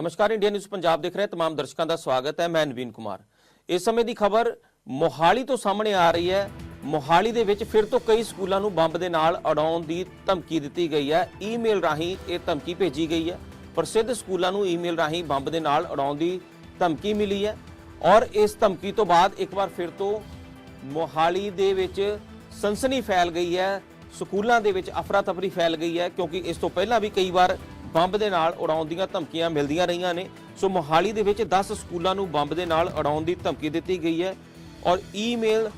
ਨਮਸਕਾਰ India news Punjab ਦੇਖ ਰਹੇ तमाम ਦਰਸ਼ਕਾਂ ਦਾ ਸਵਾਗਤ ਹੈ ਮੈਂ ਨਵੀਨ ਕੁਮਾਰ ਇਸ ਸਮੇਂ ਦੀ ਖਬਰ ਮੋਹਾਲੀ ਤੋਂ ਸਾਹਮਣੇ ਆ ਰਹੀ ਹੈ ਮੋਹਾਲੀ ਦੇ ਵਿੱਚ ਫਿਰ ਤੋਂ ਕਈ ਸਕੂਲਾਂ ਨੂੰ ਬੰਬ ਦੇ ਨਾਲ ਉਡਾਉਣ ਦੀ ਧਮਕੀ ਦਿੱਤੀ ਗਈ ਹੈ ਈਮੇਲ ਰਾਹੀਂ ਇਹ ਧਮਕੀ ਭੇਜੀ ਗਈ ਹੈ ਪ੍ਰਸਿੱਧ ਸਕੂਲਾਂ ਨੂੰ ਈਮੇਲ ਰਾਹੀਂ ਬੰਬ ਦੇ ਨਾਲ ਉਡਾਉਣ ਦੀ ਧਮਕੀ ਮਿਲੀ ਹੈ ਔਰ ਇਸ ਧਮਕੀ ਤੋਂ ਬਾਅਦ ਇੱਕ ਵਾਰ ਫਿਰ ਤੋਂ ਮੋਹਾਲੀ ਦੇ ਵਿੱਚ ਸਨਸਨੀ ਫੈਲ ਗਈ ਹੈ ਸਕੂਲਾਂ ਦੇ ਵਿੱਚ ਅਫਰਾ ਤਫਰੀ ਫੈਲ ਗਈ ਹੈ ਕਿਉਂਕਿ ਇਸ ਤੋਂ ਪਹਿਲਾਂ ਵੀ ਕਈ ਵਾਰ ਬੰਬ ਦੇ ਨਾਲ ਉਡਾਉਣ ਦੀਆਂ ਧਮਕੀਆਂ ਮਿਲਦੀਆਂ ਰਹੀਆਂ ਨੇ। ਸੋ ਮੋਹਾਲੀ ਦੇ ਵਿੱਚ 10 ਸਕੂਲਾਂ ਨੂੰ ਬੰਬ ਦੇ ਨਾਲ ਉਡਾਉਣ ਦੀ ਧਮਕੀ ਦਿੱਤੀ ਗਈ ਹੈ ਔਰ ਈਮੇਲ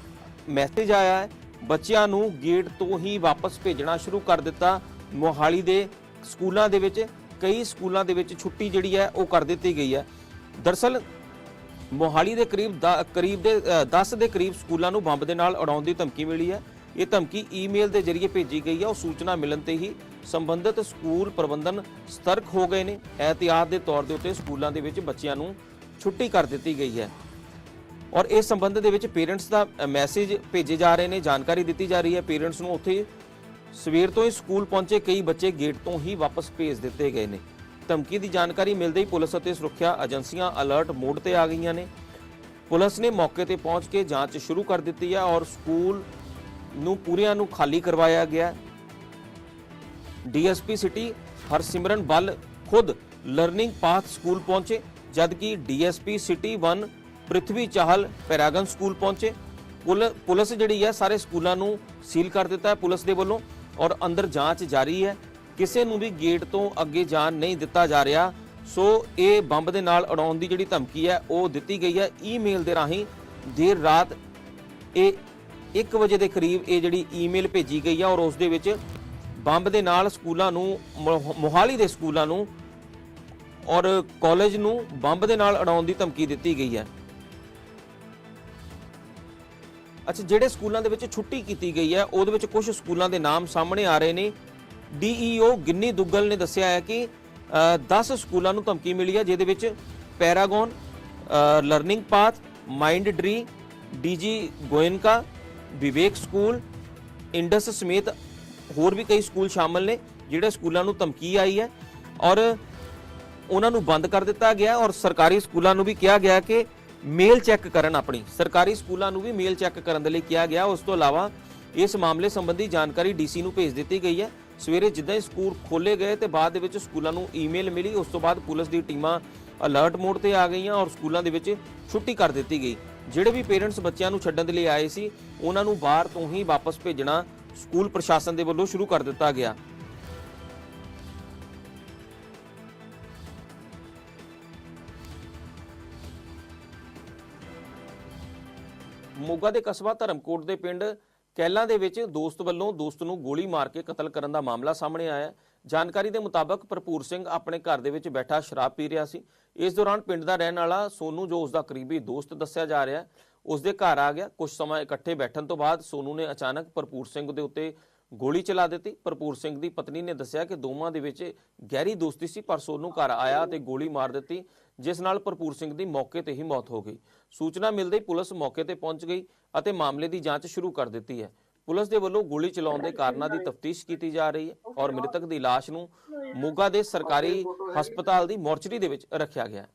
ਮੈਸੇਜ ਆਇਆ ਹੈ ਬੱਚਿਆਂ ਨੂੰ ਗੇਟ ਤੋਂ ਹੀ ਵਾਪਸ ਭੇਜਣਾ ਸ਼ੁਰੂ ਕਰ ਦਿੱਤਾ। ਮੋਹਾਲੀ ਦੇ ਸਕੂਲਾਂ ਦੇ ਵਿੱਚ ਕਈ ਸਕੂਲਾਂ ਦੇ ਵਿੱਚ ਛੁੱਟੀ ਜਿਹੜੀ ਹੈ ਉਹ ਕਰ ਦਿੱਤੀ ਗਈ ਹੈ। ਦਰਸਲ ਮੋਹਾਲੀ ਦੇ ਕਰੀਬ ਦ- ਕਰੀਬ ਦੇ ਅ, 10 ਦੇ ਕਰੀਬ ਸਕੂਲਾਂ ਨੂੰ ਬੰਬ ਦੇ ਨਾਲ ਉਡਾਉਣ ਦੀ ਧਮਕੀ ਮਿਲੀ ਹੈ। ਇਹ ਧਮਕੀ ਈਮੇਲ ਦੇ ਜ਼ਰੀਏ ਭੇਜੀ ਗਈ ਹੈ ਉਹ ਸੂਚਨਾ ਮਿਲਣ ਤੇ ਹੀ ਸੰਬੰਧਿਤ ਸਕੂਲ ਪ੍ਰਬੰਧਨ ਸਤਰਕ ਹੋ ਗਏ ਨੇ। ਇਹਤਿਆਤ ਦੇ ਤੌਰ ਦੇ ਉੱਤੇ ਸਕੂਲਾਂ ਦੇ ਵਿੱਚ ਬੱਚਿਆਂ ਨੂੰ ਛੁੱਟੀ ਕਰ ਦਿੱਤੀ ਗਈ ਹੈ। ਔਰ ਇਸ ਸੰਬੰਧ ਦੇ ਵਿੱਚ ਪੇਰੈਂਟਸ ਦਾ ਮੈਸੇਜ ਭੇਜੇ ਜਾ ਰਹੇ ਨੇ, ਜਾਣਕਾਰੀ ਦਿੱਤੀ ਜਾ ਰਹੀ ਹੈ। ਪੇਰੈਂਟਸ ਨੂੰ ਉੱਥੇ ਸਵੇਰ ਤੋਂ ਹੀ ਸਕੂਲ ਪਹੁੰਚੇ। ਕਈ ਬੱਚੇ ਗੇਟ ਤੋਂ ਹੀ ਵਾਪਸ ਭੇਜ ਦਿੱਤੇ ਗਏ ਨੇ। ਧਮਕੀ ਦੀ ਜਾਣਕਾਰੀ ਮਿਲਦੇ ਹੀ ਪੁਲਿਸ ਅਤੇ ਸੁਰੱਖਿਆ ਏਜੰਸੀਆਂ ਅਲਰਟ ਮੋਡ ਤੇ ਆ ਗਈਆਂ ਨੇ। ਪੁਲਿਸ ਨੇ ਮੌਕੇ ਤੇ ਪਹੁੰਚ ਕੇ ਜਾਂਚ ਸ਼ੁਰੂ ਕਰ ਦਿੱਤੀ ਹੈ ਔਰ ਸਕੂਲ ਨੂੰ ਪੂਰਿਆਂ ਨੂੰ ਖਾਲੀ ਕਰਵਾਇਆ ਗਿਆ ਡੀਐਸਪੀ ਸਿਟੀ ਹਰਸਿਮਰਨ ਬੱਲ ਖੁਦ ਲਰਨਿੰਗ ਪਾਥ ਸਕੂਲ ਪਹੁੰਚੇ, ਜਦਕਿ DSP city 1 Prithvi Chahal Paragon school ਪਹੁੰਚੇ। ਪੁਲ- ਪੁਲਿਸ ਜਿਹੜੀ ਹੈ, ਸਾਰੇ ਸਕੂਲਾਂ ਨੂੰ ਸੀਲ ਕਰ ਦਿੱਤਾ ਹੈ ਪੁਲਿਸ ਦੇ ਵੱਲੋਂ ਔਰ ਅੰਦਰ ਜਾਂਚ ਜਾਰੀ ਹੈ। ਕਿਸੇ ਨੂੰ ਵੀ ਗੇਟ ਤੋਂ ਅੱਗੇ ਜਾਣ ਨਹੀਂ ਦਿੱਤਾ ਜਾ ਰਿਹਾ। ਸੋ ਇਹ ਬੰਬ ਦੇ ਨਾਲ ਉਡਾਉਣ ਦੀ ਜਿਹੜੀ ਧਮਕੀ ਹੈ, ਉਹ ਦਿੱਤੀ ਗਈ ਹੈ ਈਮੇਲ ਦੇ ਰਾਹੀਂ। ਦੇਰ ਰਾਤ ਇਹ 1 ਵਜੇ ਦੇ ਕਰੀਬ ਇਹ ਜਿਹੜੀ ਈਮੇਲ ਭੇਜੀ ਗਈ ਹੈ ਔਰ ਉਸ ਦੇ ਵਿੱਚ ਬੰਬ ਦੇ ਨਾਲ ਸਕੂਲਾਂ ਨੂੰ ਮੋਹ- ਮੋਹਾਲੀ ਦੇ ਸਕੂਲਾਂ ਨੂੰ ਔਰ ਕਾਲਜ ਨੂੰ ਬੰਬ ਦੇ ਨਾਲ ਅੜਾਉਣ ਦੀ ਧਮਕੀ ਦਿੱਤੀ ਗਈ ਹੈ। ਅੱਛਾ ਜਿਹੜੇ ਸਕੂਲਾਂ ਦੇ ਵਿੱਚ ਛੁੱਟੀ ਕੀਤੀ ਗਈ ਹੈ ਉਹਦੇ ਵਿੱਚ ਕੁਝ ਸਕੂਲਾਂ ਦੇ ਨਾਮ ਸਾਹਮਣੇ ਆ ਰਹੇ ਨੇ। ਡੀਈਓ ਗਿੰਨੀ ਦੁੱਗਲ ਨੇ ਦੱਸਿਆ ਹੈ ਕਿ ਅ, 10 ਸਕੂਲਾਂ ਨੂੰ ਧਮਕੀ ਮਿਲੀ ਹੈ ਜਿਹਦੇ ਵਿੱਚ Paragon learning path Mindtree DG Goenka Vivek school Indus ਸਮੇਤ ਹੋਰ ਵੀ ਕਈ ਸਕੂਲ ਸ਼ਾਮਲ ਨੇ ਜਿਹੜੇ ਸਕੂਲਾਂ ਨੂੰ ਧਮਕੀ ਆਈ ਹੈ ਔਰ ਉਹਨਾਂ ਨੂੰ ਬੰਦ ਕਰ ਦਿੱਤਾ ਗਿਆ ਔਰ ਸਰਕਾਰੀ ਸਕੂਲਾਂ ਨੂੰ ਵੀ ਕਿਹਾ ਗਿਆ ਕਿ ਮੇਲ ਚੈੱਕ ਕਰਨ ਆਪਣੀ, ਸਰਕਾਰੀ ਸਕੂਲਾਂ ਨੂੰ ਵੀ ਮੇਲ ਚੈੱਕ ਕਰਨ ਦੇ ਲਈ ਕਿਹਾ ਗਿਆ। ਉਸ ਤੋਂ ਇਲਾਵਾ ਇਸ ਮਾਮਲੇ ਸੰਬੰਧੀ ਜਾਣਕਾਰੀ ਡੀਸੀ ਨੂੰ ਭੇਜ ਦਿੱਤੀ ਗਈ ਹੈ। ਸਵੇਰੇ ਜਿੱਦਾਂ ਹੀ ਸਕੂਲ ਖੋਲੇ ਗਏ ਤੇ ਬਾਅਦ ਦੇ ਵਿੱਚ ਸਕੂਲਾਂ ਨੂੰ ਈਮੇਲ ਮਿਲੀ, ਉਸ ਤੋਂ ਬਾਅਦ ਪੁਲਿਸ ਦੀ ਟੀਮਾਂ ਅਲਰਟ ਮੋਡ ਤੇ ਆ ਗਈਆਂ ਔਰ ਸਕੂਲਾਂ ਦੇ ਵਿੱਚ ਛੁੱਟੀ ਕਰ ਦਿੱਤੀ ਗਈ। ਜਿਹੜੇ ਵੀ ਪੇਰੈਂਟਸ ਬੱਚਿਆਂ ਨੂੰ ਛੱਡਣ ਦੇ ਲਈ ਆਏ ਸੀ, ਉਹਨਾਂ ਨੂੰ ਬਾਹਰ ਤੋਂ ਹੀ ਵਾਪਸ ਭੇਜਣਾ ਸਕੂਲ ਪ੍ਰਸ਼ਾਸਨ ਦੇ ਵੱਲੋਂ ਸ਼ੁਰੂ ਕਰ ਦਿੱਤਾ ਗਿਆ। ਮੋਗਾ ਦੇ ਕਸਬਾ ਧਰਮਕੋਟ ਦੇ ਪਿੰਡ ਕੈਲਾਂ ਦੇ ਵਿੱਚ ਦੋਸਤ ਵੱਲੋਂ ਦੋਸਤ ਨੂੰ ਗੋਲੀ ਮਾਰ ਕੇ ਕਤਲ ਕਰਨ ਦਾ ਮਾਮਲਾ ਸਾਹਮਣੇ ਆਇਆ। ਹੈ ਜਾਣਕਾਰੀ ਦੇ ਮੁਤਾਬਕ ਭਰਪੂਰ ਸਿੰਘ ਆਪਣੇ ਘਰ ਦੇ ਵਿੱਚ ਬੈਠਾ ਸ਼ਰਾਬ ਪੀ ਰਿਹਾ ਸੀ। ਇਸ ਦੌਰਾਨ ਪਿੰਡ ਦਾ ਰਹਿਣ ਵਾਲਾ ਸੋਨੂ ਜੋ ਉਸ ਦਾ ਕਰੀਬੀ ਦੋਸਤ ਦੱਸਿਆ ਜਾ ਰਿਹਾ ਹੈ। ਉਸ ਦੇ ਘਰ ਆ ਗਿਆ। ਕੁਝ ਸਮਾਂ ਇਕੱਠੇ ਬੈਠਣ ਤੋਂ ਬਾਅਦ ਸੋਨੂ ਨੇ ਅਚਾਨਕ ਭਰਪੂਰ ਸਿੰਘ ਦੇ ਉੱਤੇ ਗੋਲੀ ਚਲਾ ਦਿੱਤੀ। ਭਰਪੂਰ ਸਿੰਘ ਦੀ ਪਤਨੀ ਨੇ ਦੱਸਿਆ ਕਿ ਦੋਵਾਂ ਦੇ ਵਿੱਚ ਗਹਿਰੀ ਦੋਸਤੀ ਸੀ, ਪਰ ਸੋਨੂ ਘਰ ਆਇਆ ਤੇ ਗੋਲੀ ਮਾਰ ਦਿੱਤੀ, ਜਿਸ ਨਾਲ ਭਰਪੂਰ ਸਿੰਘ ਦੀ ਮੌਕੇ ਤੇ ਹੀ ਮੌਤ ਹੋ ਗਈ। ਸੂਚਨਾ ਮਿਲਦੇ ਹੀ ਪੁਲਿਸ ਮੌਕੇ ਤੇ ਪਹੁੰਚ ਗਈ ਅਤੇ ਮਾਮਲੇ ਦੀ ਜਾਂਚ ਸ਼ੁਰੂ ਕਰ ਦਿੱਤੀ ਹੈ। ਪੁਲਿਸ ਦੇ ਵੱਲੋਂ ਗੋਲੀ ਚਲਾਉਣ ਦੇ ਕਾਰਨਾਂ ਦੀ ਤਫਤੀਸ਼ ਕੀਤੀ ਜਾ ਰਹੀ ਹੈ ਔਰ ਮ੍ਰਿਤਕ ਦੀ ਲਾਸ਼ ਨੂੰ ਮੋਗਾ ਦੇ ਸਰਕਾਰੀ ਹਸਪਤਾਲ ਦੀ ਮੋਰਚਰੀ ਦੇ ਵਿੱਚ ਰੱਖਿਆ ਗਿਆ ਹੈ।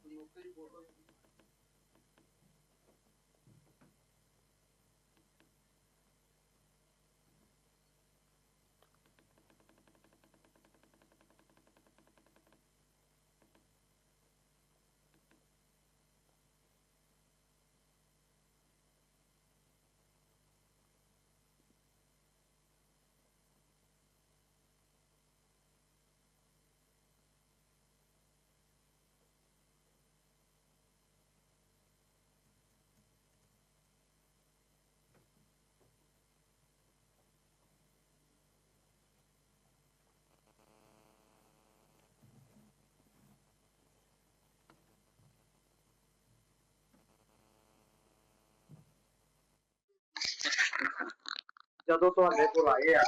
ਜਦੋਂ ਤੁਹਾਡੇ ਕੋਲ ਆਏ ਆ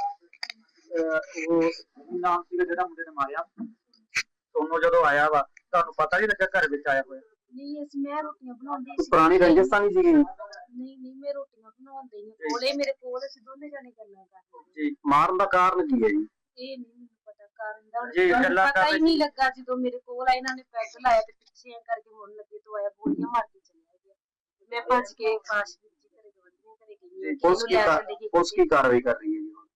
ਉਹ ਨਾਮ ਸੀਗਾ ਜਿਹੜਾ ਮੁੰਡੇ ਨੇ ਮਾਰਿਆ ਤੁਹਾਨੂੰ ਜਦੋਂ ਆਇਆ ਵਾ ਤੁਹਾਨੂੰ ਪਤਾ ਨਹੀਂ ਲੱਗਾ ਘਰ ਵਿੱਚ ਆਇਆ ਹੋਇਆ? ਨਹੀਂ ਅਸੀਂ ਮੈਂ ਰੋਟੀਆਂ ਬਣਾਉਂਦੀ ਸੀ। ਪੁਰਾਣੀ ਰੰਜਸਤਾਨੀ ਸੀਗੀ ਨਹੀਂ ਨਹੀਂ ਮੈਂ ਰੋਟੀਆਂ ਬਣਾਉਂਦੀ ਹਾਂ ਕੋਲੇ ਮੇਰੇ ਕੋਲ ਅਸੀਂ ਦੋਨੇ ਜਾਣੇ ਗੱਲਾਂ ਕਰਦੇ ਜੀ ਮਾਰਨ ਦਾ ਕਾਰਨ ਕੀ ਹੈ ਜੀ? ਇਹ ਨਹੀਂ ਮੈਨੂੰ ਪਤਾ ਰਹਿੰਦਾ ਹੁਣ ਜੀ, ਗੱਲਾਂ ਪਤਾ ਹੀ ਨਹੀਂ ਲੱਗਾ ਜਦੋਂ ਮੇਰੇ ਕੋਲ ਆ ਇਹਨਾਂ ਨੇ ਪੈਗ ਲਾਇਆ ਤੇ ਪਿੱਛੇ ਕਰਕੇ ਮੁੜਨ ਲੱਗੇ ਤੋਂ ਆਇਆ ਗੋਲੀਆਂ ਮਾਰ ਕੇ ਚਲਿਆ ਗਿਆ ਮੈਂ ਭੱਜ ਕੇ ਪਾਸ਼ ਪੁਲਿਸ ਕੀ ਕਾ- ਪੁਲਿਸ ਕੀ ਕਾਰਵਾਈ ਕਰ ਰਹੀ ਹੈ ਜੀ ਹੁਣ?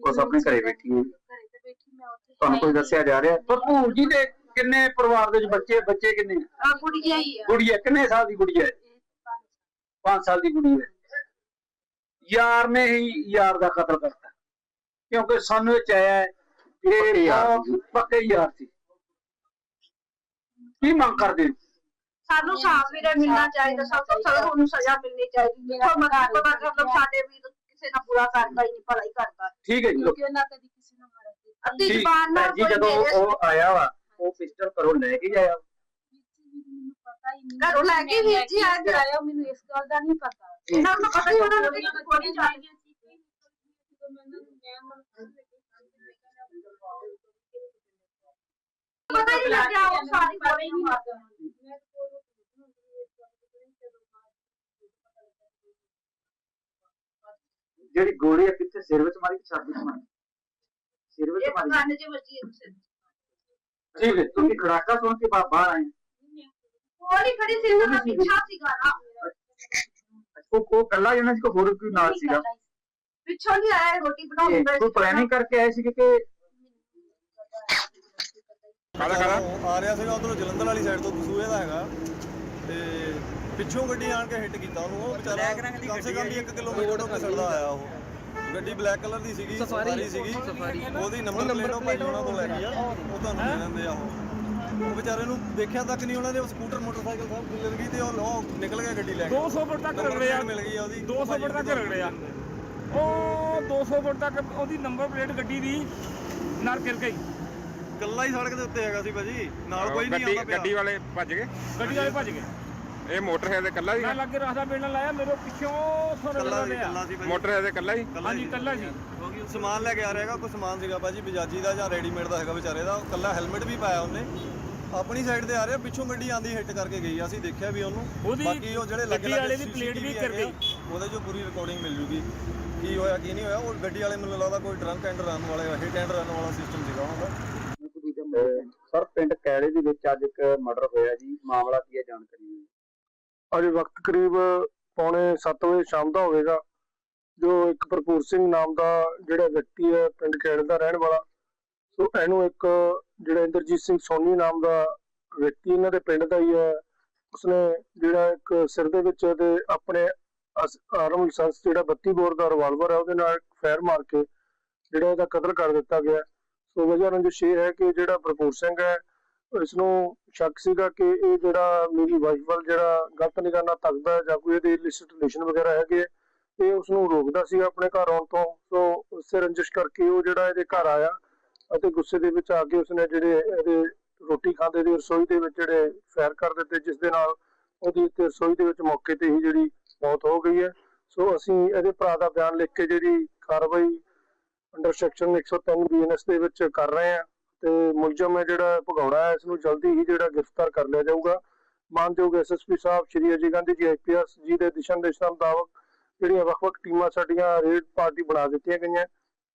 ਪੁਲਿਸ ਆਪਣੇ ਘਰੇ ਬੈਠੀ ਹੈ। ਘਰੇ ਤੇ ਬੈਠੀ ਮੈਂ ਉੱਥੇ ਤੁਹਾਨੂੰ ਕੋਈ ਦੱਸਿਆ ਜਾ ਰਿਹਾ? ਭਰਪੂਰ ਜੀ ਦੇ ਕਿੰਨੇ ਪਰਿਵਾਰ ਦੇ ਵਿੱਚ ਬੱਚੇ ਬੱਚੇ ਕਿੰਨੇ ਆ? ਕੁੜੀ ਆਈ ਆ। ਗੁੜੀਆ ਕਿੰਨੇ ਸਾਲ ਦੀ ਗੁੜੀਆ ਹੈ? ਇਹ ਪੰਜ 5 ਸਾਲ ਦੀ ਕੁੜੀ ਹੈ। ਯਾਰ ਨੇ ਹੀ ਯਾਰ ਦਾ ਕਤਲ ਕਰਤਾ। ਕਿਉਂਕਿ ਸਾਨੂੰ ਇਹ ਚਾਹਿਆ ਹੈ ਕਿ ਇਹ ਬਹੁਤ ਪੱਕੇ ਯਾਰ ਸੀ। ਕੀ ਮੰਗ ਕਰਦੇ ਹੋ? ਸਾਨੂੰ ਸਾਫ਼ ਵੀਰੇ ਮਿਲਣਾ ਚਾਹੀਦਾ ਸਭ ਤੋਂ ਸਖਤ ਉਹਨੂੰ ਸਜ਼ਾ ਮਿਲਣੀ ਚਾਹੀਦੀ। ਮੇਰਾ ਦੇਖੋ ਮਤਲਬ ਸਾਡੇ ਵੀ ਕਿਸੇ ਨਾਲ ਬੁਰਾ ਕਰਦਾ ਹੀ ਨਹੀਂ ਭਲਾ ਹੀ ਕਰਦਾ। ਠੀਕ ਹੈ ਜੀ ਕਿਉਂਕਿ ਉਹਨਾਂ ਕਦੀ ਕਿਸੇ ਨੂੰ ਮਾਰਿਆ ਕੀਤਾ। ਅੱਧੀ ਠੀਕ ਜ਼ਬਾਨ ਨਾਲ ਭੈਣ ਜੀ ਕੋਈ ਜਦੋਂ ਮੇਰੇ ਉਹ ਆਇਆ ਵਾ ਉਹ ਪਿਸਟਲ ਘਰੋਂ ਲੈ ਕੇ ਜਾਇਆ। ਮੈਨੂੰ ਪਤਾ ਹੀ ਨਹੀਂ। ਘਰੋਂ ਲੈ ਕੇ ਵੀਰ ਜੀ ਆਇਆ ਮੈਨੂੰ ਇਸ ਗੱਲ ਦਾ ਨਹੀਂ ਪਤਾ। ਇਹਨਾਂ ਨੂੰ ਪਤਾ ਹੀ ਉਹਨਾਂ ਨੂੰ ਕਿ ਕੋਈ ਚਾਹੀਦੀ ਪਤਾ ਹੀ ਨਹੀਂ ਲੱਗਿਆ ਉਹ ਸਾਰੀ ਗੋਲੀ ਨਹੀਂ ਮਾਰਦਾ ਜਿਹੜੀ ਗੋਲੀ ਹੈ ਕਿੱਥੇ ਸਿਰ ਵਿੱਚ ਮਾਰੀ ਕਿ ਛਾਤੀ ਵਿੱਚ ਮਾਰੀ? ਸਿਰ ਵਿੱਚ ਇੱਕ ਮਾਰੀ? ਕੰਨ 'ਚ ਵੱਜੀ ਇੱਕ ਸਿਰ 'ਚ। ਠੀਕ ਹੈ ਤੁਸੀਂ ਖੜਾਕਾ ਸੁਣ ਕੇ ਬਾ- ਬਾਹਰ ਆਏ। ਗੋਲੀ ਖੜੀ ਸੀ ਉਹਨਾਂ ਦਾ ਪਿੱਛਾ ਸੀਗਾ ਨਾ। ਉਹ ਕੋ ਕੱਲਾ ਜਣਾ ਸੀ ਕੋ ਹੋਰ ਕੋਈ ਨਾਲ ਸੀਗਾ? ਪਿੱਛੋਂ ਨਹੀਂ ਆਇਆ ਰੋਟੀ ਬਣਾਉਂਦਾ ਇਹ ਕੋਈ ਪਲੈਨਿੰਗ ਕਰਕੇ ਆਏ ਸੀ ਕਿ ਕਾਹਦਾ ਕਾਹਦਾ ਆ ਰਿਹਾ ਸੀਗਾ ਉਧਰੋਂ ਜਲੰਧਰ ਵਾਲੀ ਸਾਈਡ ਤੋਂ ਦਸੂਹੇ ਦਾ ਹੈਗਾ। ਤੇ ਪਿੱਛੋਂ ਗੱਡੀ ਆਣ ਕੇ ਹਿੱਟ ਕੀਤਾ ਉਹਨੂੰ। ਉਹ ਵਿਚਾਰਾ ਕਮ ਸੇ ਕਮ ਵੀ 1 ਕਿਲੋਮੀਟਰ ਤੋਂ ਪਿਛੜਦਾ ਆਇਆ ਉਹ। ਗੱਡੀ ਬਲੈਕ ਕਲਰ ਦੀ ਸੀਗੀ ਸਫਾਰੀ ਸੀਗੀ। ਉਹਦੀ ਨੰਬਰ ਪਲੇਟ ਉਹ ਭਾਈ ਉਹਨਾਂ ਤੋਂ ਲੈ ਗਈ ਆ ਉਹ ਤੁਹਾਨੂੰ ਦੇ ਦਿੰਦੇ ਆ ਉਹ। ਉਹ ਵਿਚਾਰੇ ਨੂੰ ਦੇਖਿਆ ਤੱਕ ਨਹੀਂ ਉਹਨਾਂ ਦੇ ਉਹ ਸਕੂਟਰ ਮੋਟਰਸਾਈਕਲ ਸਭ ਮਿਲ ਗਈ ਤੇ ਉਹ ਉਹ ਨਿਕਲ ਗਿਆ ਗੱਡੀ ਲੈ ਕੇ। 200 ਫੁੱਟ ਤੱਕ Number ਰਗੜਿਆ। plate ਮਿਲ ਗਈ ਆ ਉਹਦੀ। 200 ਫੁੱਟ ਤੱਕ ਰਗੜਿਆ। ਉਹ 200 ਫੁੱਟ ਤੱਕ ਉਹਦੀ ਨੰਬਰ ਪਲੇਟ ਗੱਡੀ ਦੀ ਨਾਲ ਗਿਰ ਗਈ। ਕੱਲਾ ਹੀ ਸੜਕ ਦੇ ਉੱਤੇ ਹੈਗਾ ਸੀ ਭਾਜੀ। ਨਾਲ ਕੋਈ ਨਹੀਂ ਗੱਡੀ ਆਉਂਦਾ ਪਿਆ। ਗੱਡੀ ਵਾਲੇ ਭੱਜ ਗਏ? ਗੱਡੀ ਵਾਲੇ ਭੱਜ ਗਏ। ਇਹ ਮੋਟਰਸਾਈਕਲ ਤੇ ਇਕੱਲਾ ਹੀ ਮੈਂ ਲੱਗੇ ਰਸਤਾ ਪੇੜ ਨਾਲ ਲਾਇਆ ਮੇਰੇ ਪਿੱਛੋਂ ਥੋੜਾ ਕੱਲਾ ਸੀ ਕੱਲਾ ਸੀ ਭਾਜੀ। ਮੋਟਰਸਾਈਕਲ ਤੇ ਇਕੱਲਾ ਹੀ? ਕੱਲਾ ਹਾਂਜੀ ਹੀ ਕੱਲਾ ਸੀ। ਕਿਉਂਕਿ ਸਮਾਨ ਲੈ ਕੇ ਆ ਰਿਹਾ ਹੈਗਾ ਕੋਈ ਸਮਾਨ ਸੀਗਾ ਭਾਜੀ ਬਜਾਜੀ ਦਾ ਜਾਂ ਰੈਡੀਮੇਡ ਦਾ ਹੈਗਾ ਵਿਚਾਰੇ ਦਾ ਉਹ ਕੱਲਾ ਹੈਲਮਟ ਵੀ ਪਾਇਆ ਉਹਨੇ। ਆਪਣੀ ਸਾਈਡ ਤੇ ਆ ਰਿਹਾ ਪਿੱਛੋਂ ਗੱਡੀ ਆਂਦੀ ਹਿੱਟ ਕਰਕੇ ਗਈ ਆ, ਅਸੀਂ ਦੇਖਿਆ ਵੀ ਉਹਨੂੰ। ਉਹਦੀ ਬਾਕੀ ਉਹ ਜਿਹੜੇ ਲੱਗੇ ਗੱਡੀ ਵਾਲੇ ਦੀ ਪਲੇਟ ਵੀ ਆ, ਗਈ। ਉਹਦੇ ਚੋਂ ਪੂਰੀ ਰਿਕਾਰਡਿੰਗ ਮਿਲ ਜੂਗੀ ਕੀ ਹੋਇਆ ਕੀ ਨਹੀਂ ਹੋਇਆ। ਉਹ ਗੱਡੀ ਵਾਲੇ ਮੈਨੂੰ ਲੱਗਦਾ ਕੋਈ ਡਰੰਕ ਐਂਡ ਰਨ ਵਾਲੇ ਹਿੱਟ ਐਂਡ ਰਨ ਵਾਲਾ ਸਿਸਟਮ ਸੀਗਾ ਉਹਨਾਂ ਦਾ। ਸਰ ਪਿੰਡ ਕੈਲੇ ਦੇ ਵਿੱਚ ਅੱਜ ਇੱਕ ਮਰਡਰ ਹੋਇਆ ਜੀ ਮਾਮਲਾ ਕੀ ਹੈ ਜਾਣਕਾਰੀ। ਅੱਜ ਵਕਤ ਕਰੀਬ ਪੌਣੇ 7 ਵਜੇ ਸ਼ਾਮ ਦਾ ਹੋਵੇਗਾ, ਜੋ ਇੱਕ ਭਰਪੂਰ ਸਿੰਘ ਨਾਮ ਦਾ ਜਿਹੜਾ ਵਿਅਕਤੀ ਹੈ, ਪਿੰਡ ਕੈੜ ਦਾ ਰਹਿਣ ਵਾਲਾ। ਸੋ ਇਹਨੂੰ ਇੱਕ ਜਿਹੜਾ ਇੰਦਰਜੀਤ ਸਿੰਘ ਸੋਨੀ ਨਾਮ ਦਾ ਵਿਅਕਤੀ ਇਹਨਾਂ ਦੇ ਪਿੰਡ ਦਾ ਹੀ ਹੈ। ਉਸਨੇ ਜਿਹੜਾ ਇੱਕ ਸਿਰ ਦੇ ਵਿੱਚ ਤੇ ਆਪਣੇ ਆਰਮ ਲਾਇਸੈਂਸ ਜਿਹੜਾ 32 ਬੋਰ ਦਾ ਰਿਵਾਲਵਰ ਹੈ, ਉਹਦੇ ਨਾਲ ਫਾਇਰ ਮਾਰ ਕੇ ਜਿਹੜਾ ਇਹਦਾ ਕਤਲ ਕਰ ਦਿੱਤਾ ਗਿਆ। ਸੋ ਵਜ੍ਹਾ ਰੰਜਿਸ਼ ਇਹ ਹੈ ਕਿ ਜਿਹੜਾ ਭਰਪੂਰ ਸਿੰਘ ਹੈ ਇਸ ਨੂੰ ਸ਼ੱਕ ਸੀਗਾ ਕਿ ਇਹ ਜਿਹੜਾ ਮੇਰੀ ਵਾਈਫ ਵੱਲ ਜਿਹੜਾ ਗਲਤ ਨਿਗਾਹ ਨਾਲ ਤੱਕਦਾ ਜਾਂ ਕੋਈ ਇਹਦੇ ਇਲਿਸਿਟ ਰਿਲੇਸ਼ਨ ਵਗੈਰਾ ਹੈਗੇ ਹੈ, ਇਹ ਉਸ ਨੂੰ ਰੋਕਦਾ ਸੀ ਆਪਣੇ ਘਰ ਆਉਣ ਤੋਂ। ਸੋ ਉਸੇ ਰੰਜਿਸ਼ ਕਰਕੇ ਉਹ ਜਿਹੜਾ ਇਹਦੇ ਘਰ ਆਇਆ ਅਤੇ ਗੁੱਸੇ ਦੇ ਵਿੱਚ ਆ ਕੇ ਉਸਨੇ ਜਿਹੜੇ ਇਹਦੇ ਰੋਟੀ ਖਾਂਦੇ ਦੀ ਰਸੋਈ ਦੇ ਵਿੱਚ ਜਿਹੜੇ ਫਾਇਰ ਕਰ ਦਿੱਤੇ ਜਿਸ ਦੇ ਨਾਲ ਉਹਦੀ ਤੇ ਰਸੋਈ ਦੇ ਵਿੱਚ ਮੌਕੇ ਤੇ ਹੀ ਜਿਹੜੀ ਮੌਤ ਹੋ ਗਈ ਹੈ। ਸੋ ਅਸੀਂ ਇਹਦੇ ਭਰਾ ਦਾ ਬਿਆਨ ਲਿਖ ਕੇ ਜਿਹੜੀ ਕਾਰਵਾਈ ਅੰਡਰ ਸੈਕਸ਼ਨ 103 ਬੀਐਨਐਸ ਦੇ ਵਿੱਚ ਕਰ ਰਹੇ ਹਾਂ। ਤੇ ਮੁਲਜ਼ਮ ਹੈ ਜਿਹੜਾ ਭਗੌੜਾ ਹੈ ਇਸ ਨੂੰ ਜਲਦੀ ਹੀ ਜਿਹੜਾ ਗ੍ਰਿਫਤਾਰ ਕਰ ਲਿਆ ਜਾਊਗਾ। ਮਾਨਯੋਗ ਐਸਐਸਪੀ ਸਾਹਿਬ ਸ਼੍ਰੀ ਅਜੇ ਗਾਂਧੀ ਜੀ ਆਈਪੀਐਸ ਜੀ ਦੇ ਦਿਸ਼ਾ ਨਿਰਦੇਸ਼ਾਂ ਮੁਤਾਬਕ ਜਿਹੜੀਆਂ ਵੱਖ-ਵੱਖ ਟੀਮਾਂ ਸਾਡੀਆਂ ਰੇਡ ਪਾਰਟੀ ਬਣਾ ਦਿੱਤੀਆਂ ਗਈਆਂ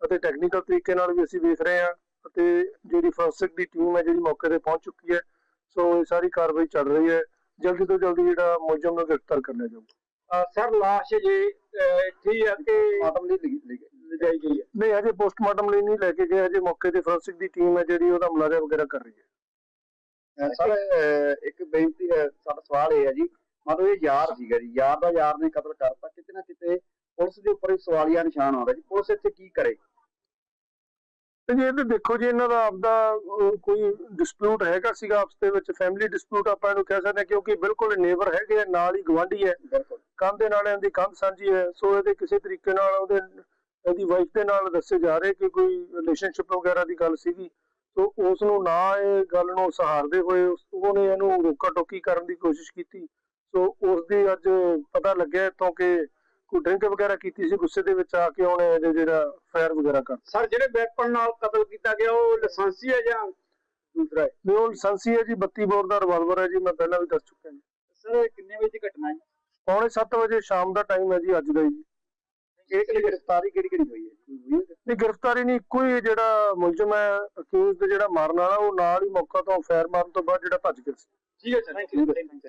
ਅਤੇ ਟੈਕਨੀਕਲ ਤਰੀਕੇ ਨਾਲ ਵੀ ਅਸੀਂ ਵੇਖ ਰਹੇ ਹਾਂ ਅਤੇ ਜਿਹੜੀ ਫੋਰੈਂਸਿਕ ਦੀ ਟੀਮ ਹੈ ਜਿਹੜੀ ਮੌਕੇ ਤੇ ਪਹੁੰਚ ਚੁੱਕੀ ਹੈ ਸੋ ਇਹ ਸਾਰੀ ਕਾਰਵਾਈ ਚੱਲ ਰਹੀ ਹੈ। ਜਲਦੀ ਤੋਂ ਜਲਦੀ ਜਿਹੜਾ ਮੁਲਜ਼ਮ ਨੂੰ ਗ੍ਰਿਫਤਾਰ ਕਰ ਲਿਆ ਜਾਊਗਾ। ਸਰ ਲਾਸ਼ ਜੇ ਇੱਥੇ ਹੀ ਆ ਕਿ ਆਟਮ ਲਈ ਲਿਜਾਈ ਗਈ ਹੈ। ਨਹੀਂ ਅਜੇ ਪੋਸਟਮਾਰਟਮ ਲਈ ਨਹੀਂ ਲੈ ਕੇ ਗਏ ਅਜੇ ਮੌਕੇ ਤੇ ਫੋਰੈਂਸਿਕ ਦੀ ਟੀਮ ਹੈ ਜਿਹੜੀ ਉਹਦਾ ਮੁਲਾਜ਼ਾ ਵਗੈਰਾ ਕਰ ਰਹੀ ਹੈ। ਸਰ ਇੱਕ ਬੇਨਤੀ ਹੈ ਸਾਡਾ ਸਵਾਲ ਇਹ ਹੈ ਜੀ ਮਤਲਬ ਇਹ ਯਾਰ ਸੀਗਾ ਜੀ ਯਾਰ ਦਾ ਯਾਰ ਨੇ ਕਤਲ ਕਰਤਾ ਕਿਤੇ ਨਾ ਕਿਤੇ ਪੁਲਿਸ ਦੇ ਉੱਪਰ ਸਵਾਲੀਆ ਨਿਸ਼ਾਨ ਆਉਂਦਾ ਜੀ ਪੁਲਿਸ ਇੱਥੇ ਕੀ ਕਰੇ? ਤੇ ਜੀ ਇਹ ਦੇਖੋ ਜੀ ਇਹਨਾਂ ਦਾ ਆਪਦਾ ਕੋਈ ਡਿਸਪਿਊਟ ਹੈਗਾ ਸੀਗਾ ਆਪਸ ਦੇ ਵਿੱਚ ਫੈਮਿਲੀ ਡਿਸਪਿਊਟ ਆਪਾਂ ਇਹਨੂੰ ਕਹਿ ਸਕਦੇ ਹਾਂ ਕਿਉਂਕਿ ਬਿਲਕੁਲ ਨੇਬਰ ਹੈਗੇ ਨਾਲ ਹੀ ਗਵਾਂਢੀ ਹੈ। ਕੰਧ ਦੇ ਨਾਲ ਇਹਦੀ ਕੰਧ ਸਾਂਝੀ ਹੈ ਸੋ ਇਹਦੇ ਕਿਸੇ ਤਰੀਕੇ ਨਾਲ ਉਹਦੇ ਇਹਦੀ ਵਾਈਫ ਦੇ ਨਾਲ ਦੱਸੇ ਜਾ ਰਹੇ ਕਿ ਕੋਈ ਰਿਲੇਸ਼ਨਸ਼ਿਪ ਵਗੈਰਾ ਦੀ ਗੱਲ ਸੀਗੀ। ਸੋ ਉਸ ਨੂੰ ਨਾ ਇਹ ਗੱਲ ਨੂੰ ਸਹਾਰਦੇ ਹੋਏ ਉਹਨੇ ਇਹਨੂੰ ਰੋਕਾ ਟੋਕੀ ਕਰਨ ਦੀ ਕੋਸ਼ਿਸ਼ ਕੀਤੀ। ਸੋ ਉਸ ਦੀ ਅੱਜ ਪਤਾ ਲੱਗਿਆ ਇੱਥੋਂ ਕਿ ਕੋਈ ਡਰਿੰਕ ਵਗੈਰਾ ਕੀਤੀ ਸੀ ਗੁੱਸੇ ਦੇ ਵਿੱਚ ਆ ਕੇ ਉਹਨੇ ਜਿਹੜਾ ਫਾਇਰ ਵਗੈਰਾ ਕਰ ਸਰ ਜਿਹੜੇ ਵੈਪਨ ਨਾਲ ਕਤਲ ਕੀਤਾ ਗਿਆ ਉਹ ਲਾਇਸੈਂਸੀ ਹੈ ਜਾਂ ਦੂਸਰਾ ਹੈ? ਨਹੀਂ ਉਹ ਲਾਇਸੈਂਸੀ ਹੈ ਜੀ 32 ਬੋਰ ਦਾ ਰਿਵਾਲਵਰ ਹੈ ਜੀ ਮੈਂ ਪਹਿਲਾਂ ਵੀ ਦੱਸ ਚੁੱਕਾ ਜੀ। ਸਰ ਇਹ ਕਿੰਨੇ ਵਜੇ ਦੀ ਘਟਨਾ ਹੈ? ਪੌਣੇ 7 ਵਜੇ ਸ਼ਾਮ ਦਾ ਟਾਈਮ ਹੈ ਜੀ ਅੱਜ ਦਾ ਜੀ ਕਿਹੜੀ ਕਿਹੜੀ ਗ੍ਰਿਫਤਾਰੀ ਕਿਹੜੀ ਕਿਹੜੀ ਹੋਈ ਹੈ? ਕੋਈ? ਨਹੀਂ ਗ੍ਰਿਫਤਾਰੀ ਨਹੀਂ ਇੱਕੋ ਹੀ ਜਿਹੜਾ ਮੁਲਜ਼ਮ ਹੈ ਅਕਿਊਜ਼ ਜਿਹੜਾ ਮਾਰਨ ਵਾਲਾ ਉਹ ਨਾਲ ਹੀ ਮੌਕਾ ਤੋਂ ਫਾਇਰ ਮਾਰਨ ਤੋਂ ਬਾਅਦ ਜਿਹੜਾ ਭੱਜ ਗਿਆ ਸੀ। ਠੀਕ ਹੈ sir thank you thank you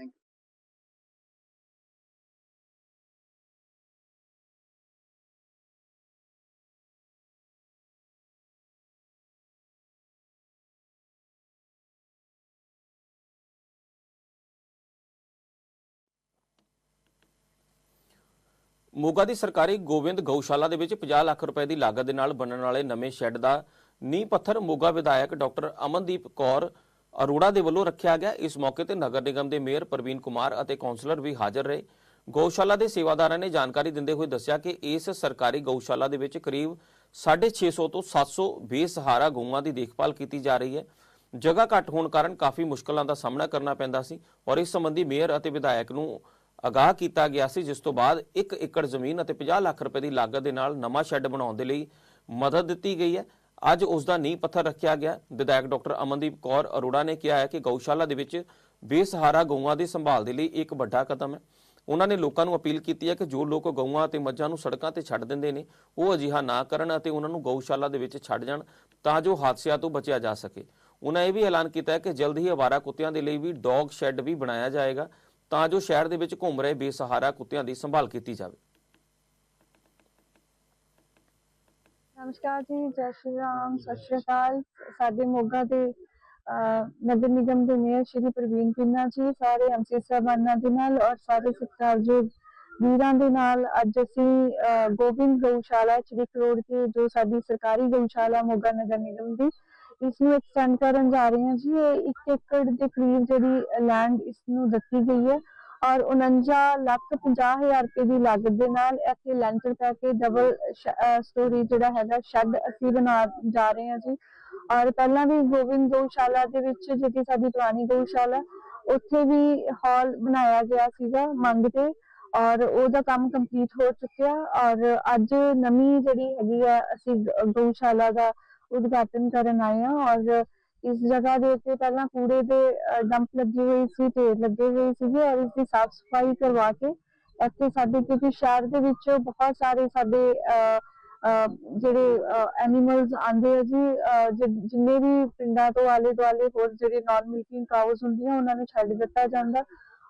Moga ਦੀ ਸਰਕਾਰੀ ਗੋਬਿੰਦ ਗਊਸ਼ਾਲਾ ਦੇ ਵਿੱਚ 50 ਲੱਖ ਰੁਪਏ ਦੀ ਲਾਗਤ ਦੇ ਨਾਲ ਬਣਨ ਵਾਲੇ ਨਵੇਂ ਸ਼ੈੱਡ ਦਾ ਨੀਂਹ ਪੱਥਰ ਮੋਗਾ ਵਿਧਾਇਕ ਡਾਕਟਰ ਅਮਨਦੀਪ ਕੌਰ ਅਰੋੜਾ ਦੇ ਵੱਲੋਂ ਰੱਖਿਆ ਗਿਆ। ਇਸ ਮੌਕੇ ਤੇ ਨਗਰ ਨਿਗਮ ਦੇ ਮੇਅਰ ਪ੍ਰਵੀਨ ਕੁਮਾਰ ਅਤੇ ਕੌਂਸਲਰ ਵੀ ਹਾਜ਼ਰ ਰਹੇ। ਗਊਸ਼ਾਲਾ ਦੇ ਸੇਵਾਦਾਰਾਂ ਨੇ ਜਾਣਕਾਰੀ ਦਿੰਦੇ ਹੋਏ ਦੱਸਿਆ ਕਿ ਇਸ ਸਰਕਾਰੀ ਗਊਸ਼ਾਲਾ ਦੇ ਵਿੱਚ ਕਰੀਬ 650 ਤੋਂ 700 ਬੇਸਹਾਰਾ ਗਊਆਂ ਦੀ ਦੇਖਭਾਲ ਕੀਤੀ ਜਾ ਰਹੀ ਹੈ। ਜਗ੍ਹਾ ਘੱਟ ਹੋਣ ਕਾਰਨ ਕਾਫੀ ਮੁਸ਼ਕਲਾਂ ਦਾ ਸਾਹਮਣਾ ਕਰਨਾ ਪੈਂਦਾ ਸੀ ਔਰ ਇਸ ਸੰਬੰਧੀ ਮੇਅਰ ਅਤੇ ਵਿਧਾਇਕ ਨੂੰ ਅਗਾਹ ਕੀਤਾ ਗਿਆ ਸੀ, ਜਿਸ ਤੋਂ ਬਾਅਦ 1 ਏਕੜ ਜ਼ਮੀਨ ਅਤੇ 50 ਲੱਖ ਰੁਪਏ ਦੀ ਲਾਗਤ ਦੇ ਨਾਲ ਨਵਾਂ ਸ਼ੈੱਡ ਬਣਾਉਣ ਦੇ ਲਈ ਮਦਦ ਦਿੱਤੀ ਗਈ ਹੈ। ਅੱਜ ਉਸ ਦਾ ਨੀਂਹ ਪੱਥਰ ਰੱਖਿਆ ਗਿਆ ਵਿਧਾਇਕ ਡਾਕਟਰ ਅਮਨਦੀਪ ਕੌਰ ਅਰੋੜਾ ਨੇ ਕਿਹਾ ਹੈ ਕਿ ਗਊਸ਼ਾਲਾ ਦੇ ਵਿੱਚ ਬੇਸਹਾਰਾ ਗਊਆਂ ਦੀ ਸੰਭਾਲ ਦੇ ਲਈ ਇੱਕ ਵੱਡਾ ਕਦਮ ਹੈ। ਉਹਨਾਂ ਨੇ ਲੋਕਾਂ ਨੂੰ ਅਪੀਲ ਕੀਤੀ ਹੈ ਕਿ ਜੋ ਲੋਕ ਗਊਆਂ ਅਤੇ ਮੱਝਾਂ ਨੂੰ ਸੜਕਾਂ ਤੇ ਛੱਡ ਦਿੰਦੇ ਨੇ, ਉਹ ਅਜਿਹਾ ਨਾ ਕਰਨ ਅਤੇ ਉਹਨਾਂ ਨੂੰ ਗਊਸ਼ਾਲਾ ਦੇ ਵਿੱਚ ਛੱਡ ਜਾਣ ਤਾਂ ਜੋ ਹਾਦਸਿਆਂ ਤੋਂ ਬਚਿਆ ਜਾ ਸਕੇ। ਉਹਨਾਂ ਇਹ ਵੀ ਐਲਾਨ ਕੀਤਾ ਹੈ ਕਿ ਜਲਦ ਹੀ ਅਵਾਰਾ ਕੁੱਤਿਆਂ ਦੇ ਲਈ ਵੀ ਡੌਗ ਸ਼ੈੱਡ ਵੀ ਬਣਾਇਆ ਜਾਏਗਾ। ਤਾਂ ਜੋ ਸ਼ਹਿਰ ਦੇ ਵਿੱਚ ਘੁੰਮ ਰਹੇ ਬੇਸਹਾਰਾ ਕੁੱਤਿਆਂ ਦੀ ਸੰਭਾਲ ਕੀਤੀ ਜਾਵੇ। ਨਮਸਕਾਰ ਜੀ, ਜੈ ਸ਼੍ਰੀ ਰਾਮ, ਸਤਿ ਸ਼੍ਰੀ ਅਕਾਲ। ਸਾਡੇ ਮੋਗਾ ਦੇ ਨਗਰ ਨਿਗਮ ਦੇ ਮੇਅਰ ਸ਼੍ਰੀ ਪ੍ਰਵੀਨ ਪਿੰਨਾ ਜੀ, ਸਾਰੇ ਐਮਸੀ ਸਾਹਿਬਾਨਾਂ ਦੇ ਨਾਲ ਔਰ ਸਾਰੇ ਸਤਿਕਾਰਯੋਗ ਵੀਰਾਂ ਦੇ ਨਾਲ ਅੱਜ ਅਸੀਂ ਗੋਬਿੰਦ ਗਊਸ਼ਾਲਾ ਚਿੜਕ ਰੋਡ ਤੇ ਜੋ ਸਾਡੀ ਸਰਕਾਰੀ ਗਊਸ਼ਾਲਾ ਮੋਗਾ ਨਗਰ ਨਿਗਮ ਦੀ ਇਸ ਨੂੰ ਐਕਸਟੈਂਡ ਕਰਨ ਜਾ ਰਹੇ ਹਾਂ ਜੀ। ਇਹ 1 ਏਕੜ ਦੇ ਕਰੀਬ ਜਿਹੜੀ ਲੈਂਡ ਇਸ ਨੂੰ ਦਿੱਤੀ ਗਈ ਹੈ ਔਰ 49 ਲੱਖ 50 ਹਜ਼ਾਰ ਰੁਪਏ ਦੀ ਲਾਗਤ ਦੇ ਨਾਲ ਇੱਥੇ ਲੈਂਟਰ ਪਾ ਕੇ ਡਬਲ ਸਟੋਰੀ ਜਿਹੜਾ ਹੈਗਾ ਸ਼ੈੱਡ ਅਸੀਂ ਬਣਾ ਜਾ ਰਹੇ ਹਾਂ ਜੀ। ਔਰ ਪਹਿਲਾਂ ਵੀ ਗੋਬਿੰਦ ਗਊਸ਼ਾਲਾ ਦੇ ਵਿੱਚ ਜਿਹੜੀ ਸਾਡੀ ਪੁਰਾਣੀ ਗਊਸ਼ਾਲਾ, ਉੱਥੇ ਵੀ ਹਾਲ ਬਣਾਇਆ ਗਿਆ ਸੀਗਾ ਮੰਗ ਤੇ ਔਰ ਉਹਦਾ ਕੰਮ ਕੰਪਲੀਟ ਹੋ ਚੁੱਕਿਆ। ਔਰ ਅੱਜ ਨਵੀਂ ਜਿਹੜੀ ਹੈਗੀ ਆ ਅਸੀਂ ਗ- ਗਊਸ਼ਾਲਾ ਦਾ ਉਦਘਾਟਨ ਕਰਨ ਆਏ ਹਾਂ ਔਰ ਇਸ ਜਗ੍ਹਾ ਦੇ ਉੱਤੇ ਪਹਿਲਾਂ ਕੂੜੇ ਦੇ ਡੰਪ ਲੱਗੇ ਹੋਏ ਸੀ ਢੇਰ ਲੱਗੇ ਹੋਏ ਸੀਗੇ ਔਰ ਇਸ ਦੀ ਸਾਫ਼ ਸਫ਼ਾਈ ਕਰਵਾ ਕੇ ਇੱਥੇ ਸਾਡੇ ਕਿਉਂਕਿ ਸ਼ਹਿਰ ਦੇ ਵਿੱਚ ਬਹੁਤ ਸਾਰੇ ਸਾਡੇ ਜਿਹੜੇ ਐਨੀਮਲਸ ਆਂਦੇ ਆ ਜੀ ਜਿੰਨੇ ਵੀ ਪਿੰਡਾਂ ਤੋਂ ਆਲੇ ਦੁਆਲੇ ਹੋਰ ਜਿਹੜੇ ਨਾਨ ਮਿਲਕਿੰਗ ਕਾਊਸ ਹੁੰਦੀਆਂ ਉਹਨਾਂ ਨੂੰ ਛੱਡ ਦਿੱਤਾ ਜਾਂਦਾ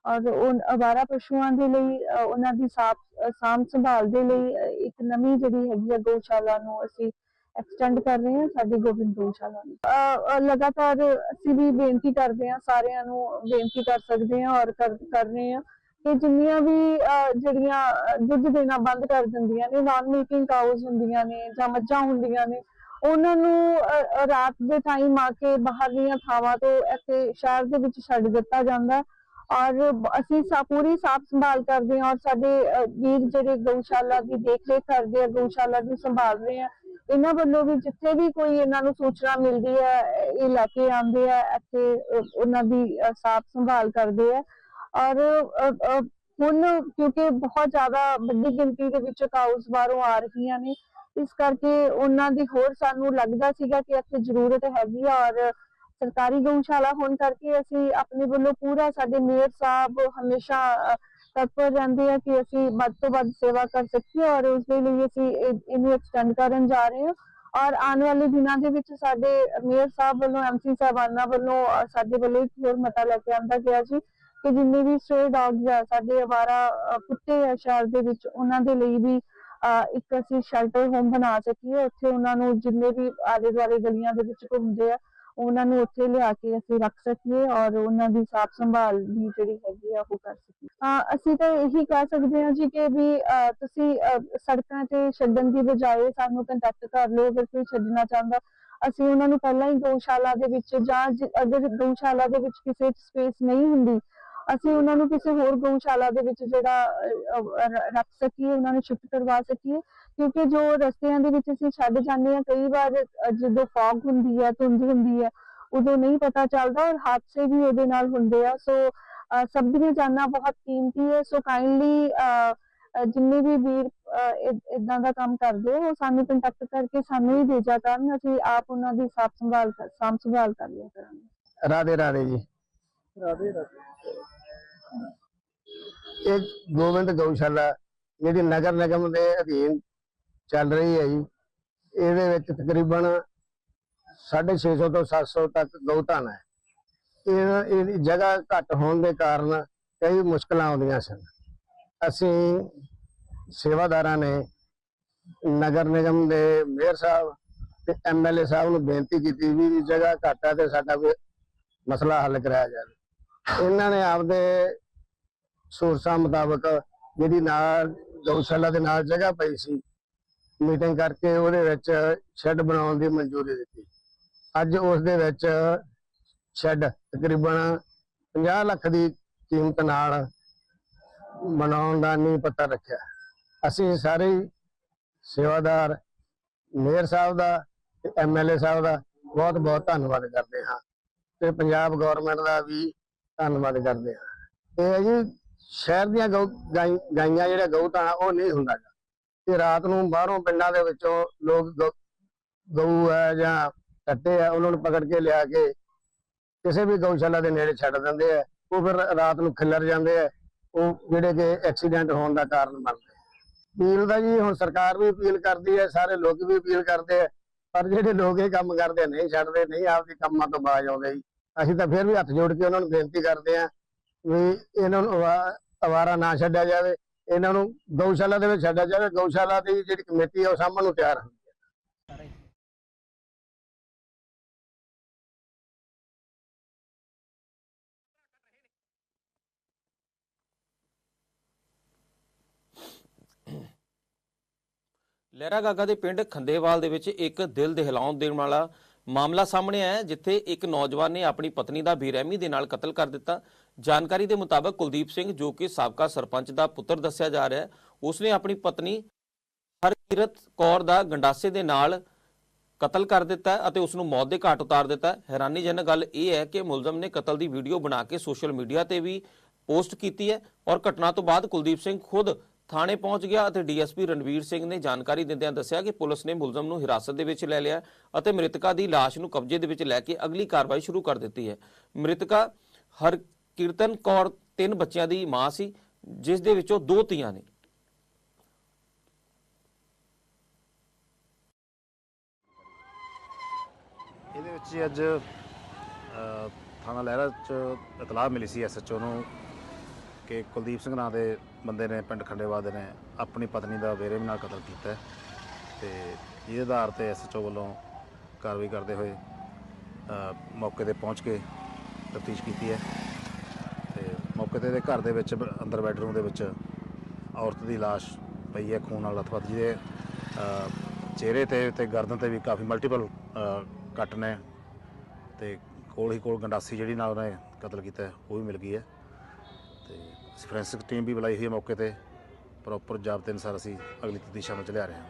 ਔਰ ਉਹ ਅਵਾਰਾ ਪਸ਼ੂਆਂ ਦੇ ਲਈ ਅਹ, ਉਹਨਾਂ ਦੀ ਸਾਫ਼ ਸਾਂਭ ਸੰਭਾਲ ਦੇ ਲਈ ਇੱਕ ਨਵੀਂ ਜਿਹੜੀ ਹੈਗੀ ਆ ਗਊਸ਼ਾਲਾ ਨੂੰ ਅਸੀਂ ਐਕਸਟੈਂਡ ਕਰ ਰਹੇ ਹਾਂ ਸਾਡੀ ਗੋਬਿੰਦ ਗੋਸ਼ਾਲਾ ਨੂੰ ਲਗਾਤਾਰ ਅਸੀਂ ਵੀ ਬੇਨਤੀ ਕਰਦੇ ਹਾਂ, ਸਾਰਿਆਂ ਨੂੰ ਬੇਨਤੀ ਕਰ ਸਕਦੇ ਹਾਂ ਔਰ ਕਰ ਰਹੇ ਹਾਂ ਕਿ ਜਿੰਨੀਆਂ ਵੀ ਜਿਹੜੀਆਂ ਦੁੱਧ ਦੇਣਾ ਬੰਦ ਕਰ ਦਿੰਦੀਆਂ ਨੇ ਨਾਨ ਮਿਲਕਿੰਗ ਕਾਊਸ ਹੁੰਦੀਆਂ ਨੇ ਜਾਂ ਮੱਝਾਂ ਹੁੰਦੀਆਂ ਨੇ, ਉਹਨਾਂ ਨੂੰ ਰਾਤ ਦੇ ਟਾਈਮ ਆ ਕੇ ਬਾਹਰ ਦੀਆਂ ਥਾਵਾਂ ਤੋਂ ਇੱਥੇ ਸ਼ਹਿਰ ਦੇ ਵਿੱਚ ਛੱਡ ਦਿੱਤਾ ਜਾਂਦਾ ਔਰ ਅਸੀਂ ਪੂਰੀ ਸਾਫ਼ ਸੰਭਾਲ ਕਰਦੇ ਹਾਂ ਔਰ ਸਾਡੇ ਵੀਰ ਜਿਹੜੇ ਗਊਸ਼ਾਲਾ ਦੀ ਦੇਖ ਰੇਖ ਕਰਦੇ ਆ, ਗਊਸ਼ਾਲਾ ਨੂੰ ਸੰਭਾਲ ਰਹੇ ਆ ਇਹਨਾਂ ਵੱਲੋਂ ਵੀ ਜਿੱਥੇ ਵੀ ਕੋਈ ਇਹਨਾਂ ਨੂੰ ਸੂਚਨਾ ਮਿਲਦੀ ਹੈ, ਇਹ ਲੈ ਕੇ ਆਉਂਦੇ ਆ, ਇੱਥੇ ਉਹਨਾਂ ਦੀ ਸਾਫ਼ ਸੰਭਾਲ ਕਰਦੇ ਆ। ਔਰ ਹੁਣ ਕਿਉਂਕਿ ਬਹੁਤ ਜ਼ਿਆਦਾ ਵੱਡੀ ਗਿਣਤੀ ਦੇ ਵਿੱਚ ਕਾਊਸ ਬਾਹਰੋਂ ਆ ਰਹੀਆਂ ਨੇ, ਇਸ ਕਰਕੇ ਉਹਨਾਂ ਦੀ ਹੋਰ ਸਾਨੂੰ ਲੱਗਦਾ ਸੀਗਾ ਕਿ ਇੱਥੇ ਜ਼ਰੂਰਤ ਹੈਗੀ ਆ ਔਰ ਸਰਕਾਰੀ ਗਊਸ਼ਾਲਾ ਹੋਣ ਕਰਕੇ ਅਸੀਂ ਆਪਣੇ ਵੱਲੋਂ ਪੂਰਾ ਸਾਡੇ ਮੇਅਰ ਸਾਹਿਬ ਹਮੇਸ਼ਾ ਤਤਪਰ ਰਹਿੰਦੇ ਆ ਕਿ ਅਸੀਂ ਵੱਧ ਤੋਂ ਵੱਧ ਸੇਵਾ ਕਰ ਸਕੀਏ ਔਰ ਉਸ ਦੇ ਲਈ ਅਸੀਂ ਇਹਨੂੰ ਐਕਸਟੈਂਡ ਕਰਨ ਜਾ ਰਹੇ ਹਾਂ। ਔਰ ਆਉਣ ਵਾਲੇ ਦਿਨਾਂ ਦੇ ਵਿੱਚ ਸਾਡੇ ਮੇਅਰ ਸਾਹਿਬ ਵੱਲੋਂ ਐਮਸੀ ਸਾਹਿਬਾਨਾਂ ਵੱਲੋਂ ਸਾਡੇ ਵੱਲੋਂ ਇੱਕ ਹੋਰ ਮਤਾ ਲੈ ਕੇ ਆਂਦਾ ਗਿਆ ਜੀ ਕਿ ਜਿੰਨੇ ਵੀ ਸਟ੍ਰੇ ਡੌਗਸ ਆ ਸਾਡੇ ਅਵਾਰਾ ਕੁੱਤੇ ਆ ਸ਼ਹਿਰ ਦੇ ਵਿੱਚ, ਉਹਨਾਂ ਦੇ ਲਈ ਵੀ ਇੱਕ ਅਸੀਂ ਸ਼ੈਲਟਰ ਹੋਮ ਬਣਾ ਸਕੀਏ। ਉੱਥੇ ਉਹਨਾਂ ਨੂੰ ਜਿੰਨੇ ਵੀ ਆਲੇ ਦੁਆਲੇ ਗਲੀਆਂ ਦੇ ਵਿੱਚ ਘੁੰਮਦੇ ਆ ਉਹਨਾਂ ਨੂੰ ਉੱਥੇ ਲਿਆ ਕੇ ਅਸੀਂ ਰੱਖ ਸਕੀਏ ਔਰ ਉਹਨਾਂ ਦੀ ਸਾਫ਼ ਸੰਭਾਲ ਵੀ ਜਿਹੜੀ ਹੈਗੀ ਆ ਉਹ ਕਰ ਸਕੀਏ। ਅਸੀਂ ਤਾਂ ਇਹੀ ਕਹਿ ਸਕਦੇ ਹਾਂ ਜੀ ਕਿ ਵੀ ਤੁਸੀਂ ਸੜਕਾਂ ਤੇ ਛੱਡਣ ਦੀ ਬਜਾਏ ਸਾਨੂੰ ਕੰਟੈਕਟ ਕਰ ਲਓ, ਅਗਰ ਕੋਈ ਛੱਡਣਾ ਚਾਹੁੰਦਾ, ਅਸੀਂ ਉਹਨਾਂ ਨੂੰ ਪਹਿਲਾਂ ਹੀ ਗਊਸ਼ਾਲਾ ਦੇ ਵਿੱਚ ਜਾਂ ਅਗਰ ਗਊਸ਼ਾਲਾ ਦੇ ਵਿੱਚ ਕਿਸੇ ਸਪੇਸ ਨਹੀਂ ਹੁੰਦੀ, ਅਸੀਂ ਉਹਨਾਂ ਨੂੰ ਕਿਸੇ ਹੋਰ ਗਊਸ਼ਾਲਾ ਦੇ ਵਿੱਚ ਜਿਹੜਾ ਰੱਖ ਸਕੀਏ, ਉਹਨਾਂ ਨੂੰ ਸ਼ਿਫਟ ਕਰਵਾ ਸਕੀਏ ਕਿਉਂਕਿ ਜੋ ਰਸਤਿਆਂ ਦੇ ਵਿੱਚ ਅਸੀਂ ਛੱਡ ਜਾਂਦੇ ਹਾਂ ਕਈ ਵਾਰ ਜਦੋਂ ਫੌਗ ਹੁੰਦੀ ਹੈ ਧੁੰਦ ਹੁੰਦੀ ਹੈ ਉਦੋਂ ਨਹੀਂ ਪਤਾ ਚੱਲਦਾ ਔਰ ਹਾਦਸੇ ਵੀ ਉਹਦੇ ਨਾਲ ਹੁੰਦੇ ਆ। ਸੋ ਸਭ ਦੀਆਂ ਜਾਨਾਂ ਬਹੁਤ ਕੀਮਤੀ ਹੈ। ਸੋ ਕਾਈਂਡਲੀ ਜਿੰਨੇ ਵੀ ਵੀਰ ਇਦਾਂ ਦਾ ਕੰਮ ਕਰਦੇ ਆ, ਉਹ ਸਾਨੂੰ ਕੰਟੈਕਟ ਕਰਕੇ ਸਾਨੂੰ ਹੀ ਭੇਜਿਆ ਕਰਨ। ਅਸੀਂ ਆਪ ਉਹਨਾਂ ਦੀ ਸਾਫ਼ ਸੰਭਾਲ ਸਾਂਭ ਸੰਭਾਲ ਕਰ ਲਿਆ ਕਰਾਂਗੇ। ਰਾਧੇ ਰਾਧੇ ਜੀ। ਰਾਧੇ ਰਾਧੇ। ਇਹ ਗੋਬਿੰਦ ਗਊਸ਼ਾਲਾ ਜਿਹੜੀ ਨਗਰ ਨਿਗਮ ਦੇ ਅਧੀਨ ਚੱਲ ਰਹੀ ਹੈ ਜੀ। ਇਹਦੇ ਵਿੱਚ ਤਕਰੀਬਨ 650 ਤੋਂ 700 ਤੱਕ ਗਊਧਨ ਹੈ। ਇਹ ਇਹਦੀ ਜਗ੍ਹਾ ਘੱਟ ਹੋਣ ਦੇ ਕਾਰਨ ਕਈ ਮੁਸ਼ਕਲਾਂ ਆਉਂਦੀਆਂ ਸਨ। ਅਸੀਂ ਸੇਵਾਦਾਰਾਂ ਨੇ ਨਗਰ ਨਿਗਮ ਦੇ ਮੇਅਰ ਸਾਹਿਬ ਤੇ ਐਮਐਲਏ ਸਾਹਿਬ ਨੂੰ ਬੇਨਤੀ ਕੀਤੀ ਵੀ ਜਗ੍ਹਾ ਘੱਟ ਹੈ ਤੇ ਸਾਡਾ ਕੋਈ ਮਸਲਾ ਹੱਲ ਕਰਾਇਆ ਜਾਵੇ। ਇਹਨਾਂ ਨੇ ਆਪਦੇ ਸੋਰਸਾਂ ਮੁਤਾਬਕ ਜਿਹੜੀ ਨਾਲ ਗਊਸ਼ਾਲਾ ਦੇ ਨਾਲ ਜਗ੍ਹਾ ਪਈ ਸੀ ਮੀਟਿੰਗ ਕਰਕੇ ਉਹਦੇ ਵਿੱਚ ਸ਼ੈੱਡ ਬਣਾਉਣ ਦੀ ਮਨਜ਼ੂਰੀ ਦਿੱਤੀ। ਅੱਜ ਉਸ ਦੇ ਵਿੱਚ ਸ਼ੈੱਡ ਤਕਰੀਬਨ 50 ਲੱਖ ਦੀ ਕੀਮਤ ਨਾਲ ਬਣਾਉਣ ਦਾ ਨੀਂਹ ਪੱਥਰ ਰੱਖਿਆ। ਅਸੀਂ ਸਾਰੇ ਸੇਵਾਦਾਰ, ਮੇਅਰ ਸਾਹਿਬ ਦਾ ਤੇ ਐਮਐਲਏ ਸਾਹਿਬ ਦਾ ਬਹੁਤ ਬਹੁਤ ਧੰਨਵਾਦ ਕਰਦੇ ਹਾਂ ਤੇ ਪੰਜਾਬ ਗਵਰਨਮੈਂਟ ਦਾ ਵੀ ਧੰਨਵਾਦ ਕਰਦੇ ਹਾਂ। ਇਹ ਹੈ ਜੀ, ਸ਼ਹਿਰ ਦੀਆਂ ਗਊ ਗਾਈ- ਗਾਈਆਂ ਜਿਹੜਾ ਗਊ ਤਾਂ ਉਹ ਨਹੀਂ ਹੁੰਦਾ ਗਾ। ਤੇ ਰਾਤ ਨੂੰ ਬਾਹਰੋਂ ਪਿੰਡਾਂ ਦੇ ਵਿੱਚੋਂ ਲੋਕ ਗਊ- ਹੈ ਜਾਂ ਕੱਟੇ ਆ, ਉਹਨਾਂ ਨੂੰ ਪਕੜ ਕੇ ਲਿਆ ਕੇ ਕਿਸੇ ਵੀ ਗਊਸ਼ਾਲਾ ਦੇ ਨੇੜੇ ਛੱਡ ਦਿੰਦੇ ਆ। ਉਹ ਫਿਰ ਰਾਤ ਨੂੰ ਖਿਲਰ ਜਾਂਦੇ ਆ। ਉਹ ਜਿਹੜੇ ਕਿ ਐਕਸੀਡੈਂਟ ਹੋਣ ਦਾ ਕਾਰਨ ਬਣਦੇ ਅਪੀਲ ਦਾ ਜੀ ਹੁਣ ਸਰਕਾਰ ਵੀ ਅਪੀਲ ਕਰਦੀ ਹੈ, ਸਾਰੇ ਲੋਕ ਵੀ ਅਪੀਲ ਕਰਦੇ ਆ, ਪਰ ਜਿਹੜੇ ਲੋਕ ਇਹ ਕੰਮ ਕਰਦੇ ਨਹੀਂ ਛੱਡਦੇ, ਨਹੀਂ ਆਪਦੇ ਕੰਮਾਂ ਤੋਂ ਬਾਜ ਆਉਂਦੇ ਜੀ। ਅਸੀਂ ਤਾਂ ਫਿਰ ਵੀ ਹੱਥ ਜੋੜ ਕੇ ਉਹਨਾਂ ਨੂੰ ਬੇਨਤੀ ਕਰਦੇ ਆ ਵੀ ਇਹਨਾਂ ਨੂੰ ਅਵਾ- ਅਵਾਰਾ ਨਾ ਛੱਡਿਆ ਜਾਵੇ। ਇਹਨਾਂ ਨੂੰ ਗਊਸ਼ਾਲਾ ਦੇ ਵਿੱਚ ਛੱਡਿਆ ਜਾਵੇ। ਗਊਸ਼ਾਲਾ ਦੀ ਜਿਹੜੀ ਕਮੇਟੀ ਹੈ ਉਹ ਸਾਂਭਣ ਨੂੰ ਤਿਆਰ ਹੈ ਲਹਿਰਾ ਗਾਗਾ ਦੇ ਪਿੰਡ ਖੰਦੇਵਾਲ ਦੇ ਵਿੱਚ ਇੱਕ ਦਿਲ ਦਹਿਲਾਉਣ ਦੇਣ ਵਾਲਾ ਮਾਮਲਾ ਸਾਹਮਣੇ ਆਇਆ ਜਿੱਥੇ ਇੱਕ ਨੌਜਵਾਨ ਨੇ ਆਪਣੀ ਪਤਨੀ ਦਾ ਬੇਰਹਿਮੀ ਦੇ ਨਾਲ ਕਤਲ ਕਰ ਦਿੱਤਾ। ਜਾਣਕਾਰੀ ਦੇ ਮੁਤਾਬਕ ਕੁਲਦੀਪ ਸਿੰਘ, ਜੋ ਕਿ ਸਾਬਕਾ ਸਰਪੰਚ ਦਾ ਪੁੱਤਰ ਦੱਸਿਆ ਜਾ ਰਿਹਾ ਹੈ, ਉਸਨੇ ਆਪਣੀ ਪਤਨੀ ਹਰਕੀਰਤ ਕੌਰ ਦਾ ਗੰਡਾਸੇ ਦੇ ਨਾਲ ਕਤਲ ਕਰ ਦਿੱਤਾ ਅਤੇ ਉਸ ਨੂੰ ਮੌਤ ਦੇ ਘਾਟ ਉਤਾਰ ਦਿੱਤਾ ਹੈਰਾਨੀਜਨਕ ਗੱਲ ਇਹ ਹੈ ਕਿ ਮੁਲਜ਼ਮ ਨੇ ਕਤਲ ਦੀ ਵੀਡੀਓ ਬਣਾ ਕੇ ਸੋਸ਼ਲ ਮੀਡੀਆ ਤੇ ਵੀ ਪੋਸਟ ਕੀਤੀ ਹੈ ਔਰ ਘਟਨਾ ਤੋਂ ਬਾਅਦ ਕੁਲਦੀਪ ਸਿੰਘ ਖੁਦ ਥਾਣੇ ਪਹੁੰਚ ਗਿਆ ਅਤੇ ਡੀਐਸਪੀ ਰਣਵੀਰ ਸਿੰਘ ਨੇ ਜਾਣਕਾਰੀ ਦਿੰਦਿਆਂ ਦੱਸਿਆ ਕਿ ਪੁਲਿਸ ਨੇ ਮੁਲਜ਼ਮ ਨੂੰ ਹਿਰਾਸਤ ਦੇ ਵਿੱਚ ਲੈ ਲਿਆ ਅਤੇ ਮ੍ਰਿਤਕਾ ਦੀ ਲਾਸ਼ ਨੂੰ ਕਬਜ਼ੇ ਦੇ ਵਿੱਚ ਲੈ ਕੇ ਅਗਲੀ ਕਾਰਵਾਈ ਸ਼ੁਰੂ ਕਰ ਦਿੱਤੀ ਹੈ। ਮ੍ਰਿਤਕਾ ਹਰ ਕੀਰਤਨ ਕੌਰ ਤਿੰਨ ਬੱਚਿਆਂ ਦੀ ਮਾਂ ਸੀ ਜਿਸ ਦੇ ਵਿੱਚੋਂ ਦੋ ਧੀਆਂ ਨੇ। ਇਹਦੇ ਵਿੱਚ ਜੀ ਅੱਜ ਅ, ਥਾਣਾ ਲਹਿਰਾ ਚ ਇਤਲਾਹ ਮਿਲੀ ਸੀ ਐਸਐਚਓ ਨੂੰ ਕਿ ਕੁਲਦੀਪ ਸਿੰਘ ਨਾਂ ਦੇ ਬੰਦੇ ਨੇ ਪਿੰਡ ਖੰਡੇਵਾਲ ਦੇ ਨੇ ਆਪਣੀ ਪਤਨੀ ਦਾ ਵੇਰੇ ਨਾਲ ਕਤਲ ਕੀਤਾ ਹੈ ਤੇ ਇਹਦੇ ਆਧਾਰ ਤੇ ਐਸਐਚਓ ਵੱਲੋਂ ਕਾਰਵਾਈ ਕਰਦੇ ਹੋਏ ਅ, ਮੌਕੇ ਤੇ ਪਹੁੰਚ ਕੇ ਤਫਤੀਸ਼ ਕੀਤੀ ਹੈ। ਮੌਕੇ ਤੇ ਇਹਦੇ ਘਰ ਦੇ ਵਿੱਚ ਬ- ਅੰਦਰ ਬੈਡਰੂਮ ਦੇ ਵਿੱਚ ਔਰਤ ਦੀ ਲਾਸ਼ ਪਈ ਹੈ ਖੂਨ ਨਾਲ ਲਥਪਥ ਜਿਹਦੇ ਅ, ਚਿਹਰੇ ਤੇ ਤੇ ਗਰਦਨ ਤੇ ਵੀ ਕਾਫੀ ਮਲਟੀਪਲ ਕੱਟ ਨੇ ਤੇ ਕੋਲ ਹੀ ਕੋਲ ਗੰਡਾਸੀ ਜਿਹੜੀ ਨਾਲ ਉਹਨੇ ਕਤਲ ਕੀਤਾ ਹੈ, ਉਹ ਵੀ ਮਿਲ ਗਈ ਹੈ। ਤੇ ਫੋਰੈਂਸਿਕ ਟੀਮ ਵੀ ਬੁਲਾਈ ਹੋਈ ਹੈ ਮੌਕੇ ਤੇ ਪ੍ਰੋਪਰ ਜਾਬਤੇ ਅਨੁਸਾਰ ਅਸੀਂ ਅਗਲੀ ਤਫਤੀਸ਼ ਵਿੱਚ ਲਿਆ ਰਹੇ ਹਾਂ।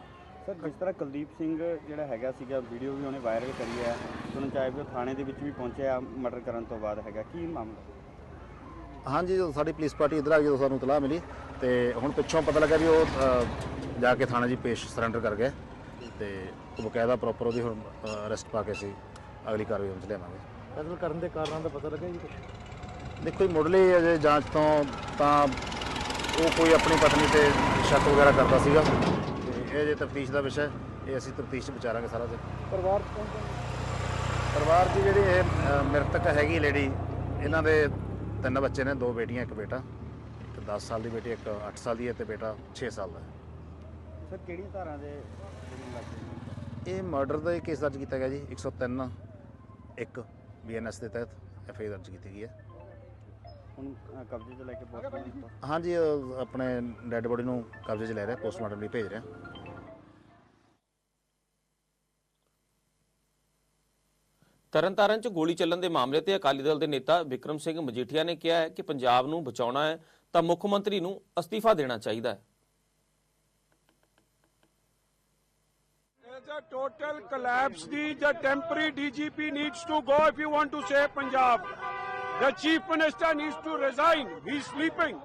ਸਰ ਜਿਸ ਤਰ੍ਹਾਂ ਕੁਲਦੀਪ ਸਿੰਘ ਜਿਹੜਾ ਹੈਗਾ ਸੀਗਾ ਵੀਡੀਓ ਵੀ ਉਹਨੇ ਵਾਇਰਲ ਕਰੀ ਹੈ ਸੁਣਨ ਚ ਵੀ ਉਹ ਥਾਣੇ ਦੇ ਵਿੱਚ ਵੀ ਪਹੁੰਚਿਆ ਮਰਡਰ ਕਰਨ ਤੋਂ ਬਾਅਦ ਹੈਗਾ ਕੀ ਮਾਮਲਾ? ਹਾਂਜੀ ਜਦੋਂ ਸਾਡੀ ਪੁਲਿਸ ਪਾਰਟੀ ਇੱਧਰ ਆ ਗਈ ਜਦੋਂ ਸਾਨੂੰ ਇਤਲਾਹ ਮਿਲੀ ਤੇ ਹੁਣ ਪਿੱਛੋਂ ਪਤਾ ਲੱਗਾ ਵੀ ਉਹ ਅ, ਜਾ ਕੇ ਥਾਣੇ 'ਚ ਪੇਸ਼ ਸਰੈਂਡਰ ਕਰ ਗਏ ਤੇ ਉਹ ਬਕਾਇਦਾ ਪ੍ਰੋਪਰ ਉਹਦੀ ਹੁਣ ਅਰੈਸਟ ਪਾ ਕੇ ਅਸੀਂ ਅਗਲੀ ਕਾਰਵਾਈ ਵਿੱਚ ਲਿਆਵਾਂਗੇ। ਕਤਲ ਕਰਨ ਦੇ ਕਾਰਨਾਂ ਦਾ ਪਤਾ ਲੱਗਾ ਜੀ ਦੇਖੋ ਜੀ ਮੁੱਢਲੀ ਅਜੇ ਜਾਂਚ ਤੋਂ ਤਾਂ ਉਹ ਕੋਈ ਆਪਣੀ ਪਤਨੀ ਤੇ ਸ਼ੱਕ ਵਗੈਰਾ ਕਰਦਾ ਸੀਗਾ। ਤੇ ਇਹ ਜੇ ਤਫਤੀਸ਼ ਦਾ ਵਿਸ਼ਾ ਹੈ, ਇਹ ਅਸੀਂ ਤਫਤੀਸ਼ 'ਚ ਵਿਚਾਰਾਂਗੇ ਸਾਰਾ ਕੁਝ ਪਰਿਵਾਰ ਪਰਿਵਾਰ ਦੀ ਜਿਹੜੀ ਇਹ ਅ, ਮ੍ਰਿਤਕ ਹੈਗੀ ਲੇਡੀ ਇਹਨਾਂ ਦੇ ਤਿੰਨ ਬੱਚੇ ਨੇ ਦੋ ਬੇਟੀਆਂ ਇੱਕ ਬੇਟਾ ਇੱਕ 10 ਸਾਲ ਦੀ ਬੇਟੀ ਇੱਕ 8 ਸਾਲ ਦੀ ਹੈ ਤੇ ਬੇਟਾ 6 ਸਾਲ ਦਾ ਹੈ। ਸਰ ਕਿਹੜੀ ਧਾਰਾ ਦੇ ਜਿਹੜੇ ਲੱਗੇ ਨੇ? ਇਹ ਮਰਡਰ ਦਾ ਕੇਸ ਦਰਜ ਕੀਤਾ ਗਿਆ ਜੀ। 103 ਇੱਕ ਬੀਐਨਐਸ ਦੇ ਤਹਿਤ ਐਫਆਈ ਦਰਜ ਕੀਤੀ ਗਈ ਹੈ। ਹੁਣ ਅ, ਕਬਜ਼ੇ 'ਚ ਲੈ ਕੇ ਪੋਸਟਮਾਰਟਮ ਹਾਂਜੀ ਆਪਣੇ ਡੈੱਡ ਬੋਡੀ ਨੂੰ ਕਬਜ਼ੇ 'ਚ ਲੈ ਰਿਹਾ ਪੋਸਟਮਾਰਟਮ ਲਈ ਭੇਜ ਰਿਹਾ। ਤਰਨਤਾਰਨ 'ਚ ਗੋਲੀ ਚੱਲਣ ਦੇ ਮਾਮਲੇ ਤੇ ਅਕਾਲੀ ਦਲ ਦੇ ਨੇਤਾ ਵਿਕਰਮ ਸਿੰਘ ਮਜੀਠੀਆ ਨੇ ਕਿਹਾ ਹੈ ਕਿ ਪੰਜਾਬ ਨੂੰ ਬਚਾਉਣਾ ਹੈ ਤਾਂ ਮੁੱਖ ਮੰਤਰੀ ਨੂੰ ਅਸਤੀਫਾ ਦੇਣਾ ਚਾਹੀਦਾ ਹੈ As a total collapse, the, the temporary DGP needs to go if you want to save Punjab. The chief minister needs to resign. He's sleeping.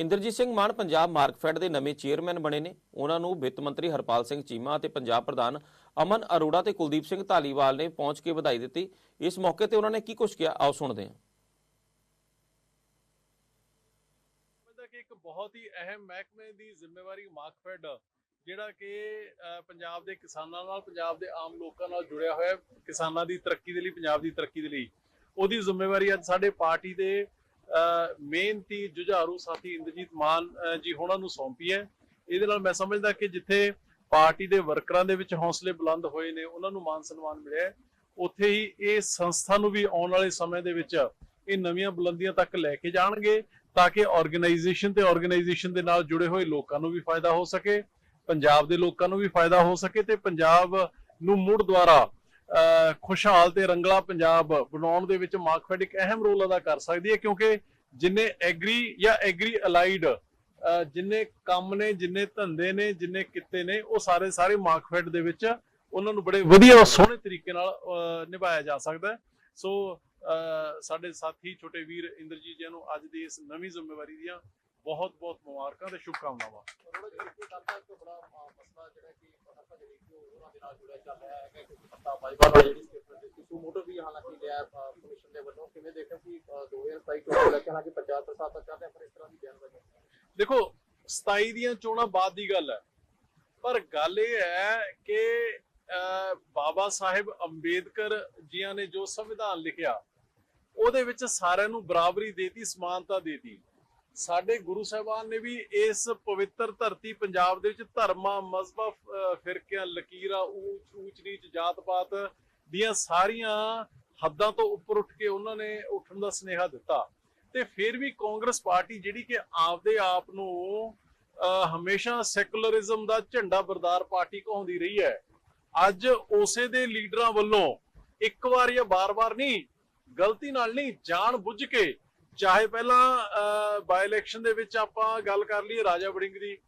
Inderjit Singh Mann Punjab Markfed ਦੇ ਨਵੇਂ ਚੇਅਰਮੈਨ ਬਣੇ ਨੇ। ਉਹਨਾਂ ਨੂੰ ਵਿੱਤ ਮੰਤਰੀ ਹਰਪਾਲ ਸਿੰਘ ਚੀਮਾ ਅਤੇ ਪੰਜਾਬ ਪ੍ਰਧਾਨ ਅਮਨ ਅਰੋੜਾ ਤੇ ਕੁਲਦੀਪ ਸਿੰਘ ਧਾਲੀਵਾਲ ਨੇ ਪਹੁੰਚ ਕੇ ਵਧਾਈ ਦਿੱਤੀ। ਇਸ ਮੌਕੇ ਤੇ ਉਹਨਾਂ ਨੇ ਕੀ ਕੁਝ ਕਿਹਾ? ਆਓ ਸੁਣਦੇ ਹਾਂ। ਕਿ ਇੱਕ ਬਹੁਤ ਹੀ ਅਹਿਮ ਮਹਿਕਮੇ ਦੀ ਜ਼ਿੰਮੇਵਾਰੀ ਮਾਰਕਫੈਡ ਜਿਹੜਾ ਕਿ ਪੰਜਾਬ ਦੇ ਕਿਸਾਨਾਂ ਨਾਲ, ਪੰਜਾਬ ਦੇ ਆਮ ਲੋਕਾਂ ਨਾਲ ਜੁੜਿਆ ਹੋਇਆ ਕਿਸਾਨਾਂ ਦੀ ਤਰੱਕੀ ਦੇ ਲਈ, ਪੰਜਾਬ ਦੀ ਤਰੱਕੀ ਦੇ ਲਈ। ਉਹਦੀ ਜ਼ਿੰਮੇਵਾਰੀ ਅੱਜ ਸਾਡੇ ਪਾਰਟੀ ਦੇ ਮਿਹਨਤੀ ਜੁਝਾਰੂ ਸਾਥੀ ਇੰਦਰਜੀਤ ਮਾਨ ਜੀ ਹੋਣਾ ਨੂੰ ਸੌਂਪੀ ਹੈ। ਇਹਦੇ ਨਾਲ ਮੈਂ ਸਮਝਦਾ ਕਿ ਜਿੱਥੇ ਪਾਰਟੀ ਦੇ ਵਰਕਰਾਂ ਦੇ ਵਿੱਚ ਹੌਸਲੇ ਬੁਲੰਦ ਹੋਏ ਨੇ, ਉਹਨਾਂ ਨੂੰ ਮਾਨ ਸਨਮਾਨ ਮਿਲਿਆ ਉੱਥੇ ਹੀ ਇਹ ਸੰਸਥਾ ਨੂੰ ਵੀ ਆਉਣ ਵਾਲੇ ਸਮੇਂ ਦੇ ਵਿੱਚ ਇਹ ਨਵੀਆਂ ਬੁਲੰਦੀਆਂ ਤੱਕ ਲੈ ਕੇ ਜਾਣਗੇ ਤਾਂ ਕਿ ਆਰਗੇਨਾਈਜੇਸ਼ਨ ਤੇ ਆਰਗੇਨਾਈਜੇਸ਼ਨ ਦੇ ਨਾਲ ਜੁੜੇ ਹੋਏ ਲੋਕਾਂ ਨੂੰ ਵੀ ਫਾਇਦਾ ਹੋ ਸਕੇ, ਪੰਜਾਬ ਦੇ ਲੋਕਾਂ ਨੂੰ ਵੀ ਫਾਇਦਾ ਹੋ ਸਕੇ ਤੇ ਪੰਜਾਬ ਨੂੰ ਮੁੜ ਦੁਆਰਾ ਖੁਸ਼ਹਾਲ ਤੇ ਰੰਗਲਾ ਪੰਜਾਬ ਬਣਾਉਣ ਦੇ ਵਿੱਚ ਮਾਰਕਫੈਡ ਇੱਕ ਅਹਿਮ ਰੋਲ ਅਦਾ ਕਰ ਸਕਦੀ ਹੈ ਕਿਉਂਕਿ ਜਿੰਨੇ ਐਗਰੀ ਜਾਂ ਐਗਰੀ ਅਲਾਈਡ ਜਿੰਨੇ ਕੰਮ ਨੇ ਜਿੰਨੇ ਧੰਦੇ ਨੇ ਜਿੰਨੇ ਕਿੱਤੇ ਨੇ ਉਹ ਸਾਰੇ ਸਾਰੇ ਮਾਰਕਫੈਡ ਦੇ ਵਿੱਚ ਉਹਨਾਂ ਨੂੰ ਬੜੇ ਵਧੀਆ ਔਰ ਸੋਹਣੇ ਤਰੀਕੇ ਨਾਲ ਨਿਭਾਇਆ ਜਾ ਸਕਦਾ ਸੋ ਸਾਡੇ ਸਾਥੀ ਛੋਟੇ ਵੀਰ ਇੰਦਰਜੀਤ ਜੀ ਨੂੰ ਅੱਜ ਦੀ ਇਸ ਨਵੀਂ ਜ਼ਿੰਮੇਵਾਰੀ ਦੀਆਂ ਬਹੁਤ ਬਹੁਤ ਮੁਬਾਰਕਾਂ ਤੇ ਸ਼ੁਭਕਾਮਨਾਵਾਂ। ਦੇਖੋ 27 ਦੀਆਂ ਚੋਣਾਂ ਬਾਅਦ ਦੀ ਗੱਲ ਹੈ। ਪਰ ਗੱਲ ਇਹ ਹੈ ਕਿ ਬਾਬਾ ਸਾਹਿਬ ਅੰਬੇਦਕਰ ਜੀਆਂ ਨੇ ਜੋ ਸੰਵਿਧਾਨ ਲਿਖਿਆ, ਉਹਦੇ ਵਿੱਚ ਸਾਰਿਆਂ ਨੂੰ ਬਰਾਬਰੀ ਦੇਤੀ, ਸਮਾਨਤਾ ਦੇਤੀ। ਸਾਡੇ ਗੁਰੂ ਸਾਹਿਬਾਨ ਨੇ ਵੀ ਇਸ ਪਵਿੱਤਰ ਧਰਤੀ ਪੰਜਾਬ ਦੇ ਵਿੱਚ ਧਰਮਾਂ ਮਜ਼ਹਬਾਂ ਅਹ, ਫਿਰਕਿਆਂ ਲਕੀਰਾਂ ਊਚ ਊਚ ਨੀਚ ਜਾਤ ਪਾਤ ਦੀਆਂ ਸਾਰੀਆਂ ਹੱਦਾਂ ਤੋਂ ਉੱਪਰ ਉੱਠ ਕੇ ਉਹਨਾਂ ਨੇ ਉੱਠਣ ਦਾ ਸੁਨੇਹਾ ਦਿੱਤਾ। ਤੇ ਫਿਰ ਵੀ ਕਾਂਗਰਸ ਪਾਰਟੀ ਜਿਹੜੀ ਕਿ ਆਪਦੇ ਆਪ ਨੂੰ ਅਹ, ਹਮੇਸ਼ਾ ਸੈਕੂਲਰਿਜ਼ਮ ਦਾ ਝੰਡਾ ਬਰਦਾਰ ਪਾਰਟੀ ਕਹਾਉਂਦੀ ਰਹੀ ਹੈ। ਅੱਜ ਉਸੇ ਦੇ ਲੀਡਰਾਂ ਵੱਲੋਂ ਇੱਕ ਵਾਰ ਜਾਂ ਬਾਰ-ਬਾਰ ਨਹੀਂ ਗਲਤੀ ਨਾਲ ਨਹੀਂ ਜਾਣ ਬੁੱਝ ਕੇ ਚਾਹੇ ਪਹਿਲਾਂ ਬਾਈ ਇਲੈਕਸ਼ਨ ਦੇ ਵਿੱਚ ਆਪਾਂ ਗੱਲ ਕਰ ਲਈਏ ਰਾਜਾ ਵੜਿੰਗ ਦੀ,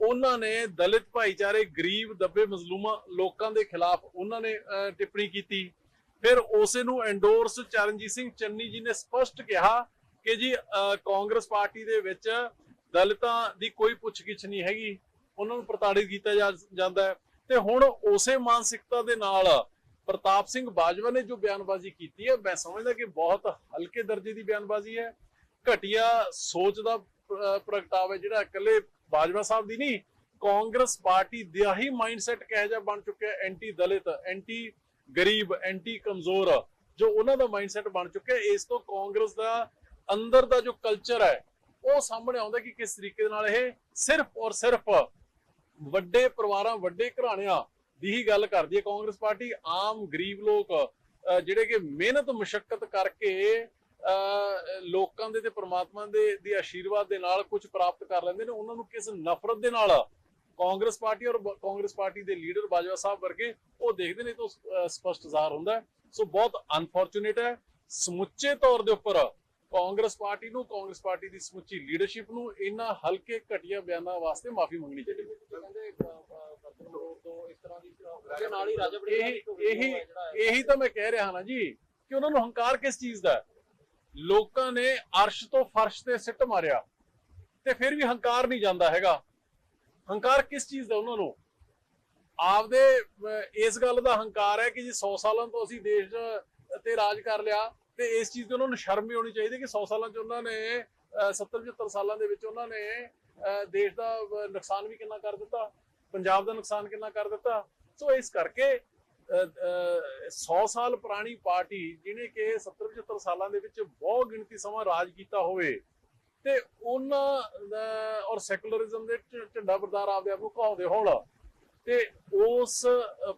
ਉਹਨਾਂ ਨੇ ਦਲਿਤ ਭਾਈਚਾਰੇ, ਗਰੀਬ, ਦੱਬੇ ਮਜ਼ਲੂਮਾਂ ਲੋਕਾਂ ਦੇ ਖਿਲਾਫ ਉਹਨਾਂ ਨੇ ਟਿੱਪਣੀ ਕੀਤੀ। ਫਿਰ ਉਸੇ ਨੂੰ ਐਂਡੋਰਸ ਚਰਨਜੀਤ ਸਿੰਘ ਚੰਨੀ ਜੀ ਨੇ ਸਪਸ਼ਟ ਕਿਹਾ ਕਿ ਜੀ ਕਾਂਗਰਸ ਪਾਰਟੀ ਦੇ ਵਿੱਚ ਦਲਿਤਾਂ ਦੀ ਕੋਈ ਪੁੱਛਗਿੱਛ ਨਹੀਂ ਹੈਗੀ। ਉਹਨਾਂ ਨੂੰ ਪ੍ਰਤਾੜਿਤ ਕੀਤਾ ਜਾ- ਜਾਂਦਾ ਹੈ। ਤੇ ਹੁਣ ਉਸੇ ਮਾਨਸਿਕਤਾ ਦੇ ਨਾਲ ਪ੍ਰਤਾਪ ਸਿੰਘ ਬਾਜਵਾ ਨੇ ਜੋ ਬਿਆਨਬਾਜ਼ੀ ਕੀਤੀ ਹੈ, ਮੈਂ ਸਮਝਦਾ ਕਿ ਬਹੁਤ ਹਲਕੇ ਦਰਜੇ ਦੀ ਬਿਆਨਬਾਜ਼ੀ ਹੈ। ਘਟੀਆ ਸੋਚ ਦਾ ਪ੍ਰਗਟਾਵਾ ਜਿਹੜਾ ਇਕੱਲੇ ਬਾਜਵਾ ਸਾਹਿਬ ਦੀ ਨਹੀਂ, ਕਾਂਗਰਸ ਪਾਰਟੀ ਦਾ ਹੀ ਮਾਈਂਡਸੈਟ ਕਿਹੋ ਜਿਹਾ ਬਣ ਚੁੱਕਿਆ ਐਂਟੀ ਦਲਿਤ, ਐਂਟੀ ਗਰੀਬ, ਐਂਟੀ ਕਮਜ਼ੋਰ, ਜੋ ਉਹਨਾਂ ਦਾ ਮਾਈਂਡਸੈਟ ਬਣ ਚੁੱਕਿਆ ਇਸ ਤੋਂ ਕਾਂਗਰਸ ਦਾ ਅੰਦਰ ਦਾ ਜੋ ਕਲਚਰ ਹੈ, ਉਹ ਸਾਹਮਣੇ ਆਉਂਦਾ ਕਿ ਕਿਸ ਤਰੀਕੇ ਨਾਲ ਇਹ ਸਿਰਫ ਔਰ ਸਿਰਫ ਵੱਡੇ ਪਰਿਵਾਰਾਂ, ਵੱਡੇ ਘਰਾਣਿਆਂ ਦੀ ਹੀ ਗੱਲ ਕਰਦੀ ਹੈ ਕਾਂਗਰਸ ਪਾਰਟੀ, ਆਮ ਗਰੀਬ ਲੋਕ ਜਿਹੜੇ ਕਿ ਮਿਹਨਤ ਮੁਸ਼ਕਲ ਕਰਕੇ ਲੋਕਾਂ ਦੇ ਤੇ ਪ੍ਰਮਾਤਮਾ ਦੇ, ਦੀ ਆਸ਼ੀਰਵਾਦ ਦੇ ਨਾਲ ਕੁਝ ਪ੍ਰਾਪਤ ਕਰ ਲੈਂਦੇ ਨੇ, ਉਹਨਾਂ ਨੂੰ ਕਿਸ ਨਫ਼ਰਤ ਦੇ ਨਾਲ ਕਾਂਗਰਸ ਪਾਰਟੀ ਔਰ ਕਾਂਗਰਸ ਪਾਰਟੀ ਦੇ ਲੀਡਰ ਬਾਜਵਾ ਸਾਹਿਬ ਵਰਗੇ ਉਹ ਦੇਖਦੇ ਨੇ ਤਾਂ ਸਪਸ਼ਟ ਜ਼ਾਹਰ ਹੁੰਦਾ ਸੋ ਬਹੁਤ ਅਨਫੋਰਚੂਨੇਟ ਹੈ। ਸਮੁੱਚੇ ਤੌਰ ਦੇ ਉੱਪਰ ਕਾਂਗਰਸ ਪਾਰਟੀ ਨੂੰ ਕਾਂਗਰਸ ਪਾਰਟੀ ਦੀ ਸਮੁੱਚੀ ਲੀਡਰਸ਼ਿਪ ਨੂੰ ਇਹਨਾਂ ਹਲਕੇ ਘਟੀਆ ਬਿਆਨਾਂ ਵਾਸਤੇ ਮਾਫੀ ਮੰਗਣੀ ਚਾਹੀਦੀ ਹੈ। ਇਹੀ ਤਾਂ ਮੈਂ ਕਹਿ ਰਿਹਾ ਹਾਂ ਨਾ ਜੀ ਕਿ ਉਹਨਾਂ ਨੂੰ ਹੰਕਾਰ ਕਿਸ ਚੀਜ਼ ਦਾ ਹੈ? ਲੋਕਾਂ ਨੇ ਅਰਸ਼ ਤੋਂ ਫਰਸ਼ ਤੇ ਸਿੱਟ ਮਾਰਿਆ ਤੇ ਫਿਰ ਵੀ ਹੰਕਾਰ ਨਹੀਂ ਜਾਂਦਾ ਹੈਗਾ। ਹੰਕਾਰ ਕਿਸ ਚੀਜ਼ ਦਾ ਉਹਨਾਂ ਨੂੰ? ਆਪਦੇ ਇਸ ਗੱਲ ਦਾ ਹੰਕਾਰ ਹੈ ਕਿ ਜੀ 100 ਸਾਲਾਂ ਤੋਂ ਅਸੀਂ ਦੇਸ਼ ਤੇ ਰਾਜ ਕਰ ਲਿਆ। ਤੇ ਇਸ ਚੀਜ਼ ਤੇ ਉਹਨਾਂ ਨੂੰ ਸ਼ਰਮ ਵੀ ਹੋਣੀ ਚਾਹੀਦੀ ਕਿ 100 ਸਾਲਾਂ ਚ ਉਹਨਾਂ ਨੇ 70 75 ਸਾਲਾਂ ਦੇ ਵਿੱਚ ਉਹਨਾਂ ਨੇ ਦੇਸ਼ ਦਾ ਨੁਕਸਾਨ ਵੀ ਕਿੰਨਾ ਕਰ ਦਿੱਤਾ, ਪੰਜਾਬ ਦਾ ਨੁਕਸਾਨ ਕਿੰਨਾ ਕਰ ਦਿੱਤਾ। ਸੋ ਇਸ ਕਰਕੇ 100 ਸਾਲ ਪੁਰਾਣੀ ਪਾਰਟੀ ਜਿਹਨੇ ਕਿ 70 75 ਸਾਲਾਂ ਦੇ ਵਿੱਚ ਬਹੁਤ ਗਿਣਤੀ ਸਮਾਂ ਰਾਜ ਕੀਤਾ ਹੋਵੇ ਤੇ ਉਹਨਾਂ ਦਾ, ਔਰ ਸੈਕੂਲਰਿਜ਼ਮ ਦੇ ਝੰਡਾ ਬਰਦਾਰ ਆਪਦੇ ਆਪ ਨੂੰ ਕਹਾਉਂਦੇ ਹੋਣ। ਤੇ ਉਸ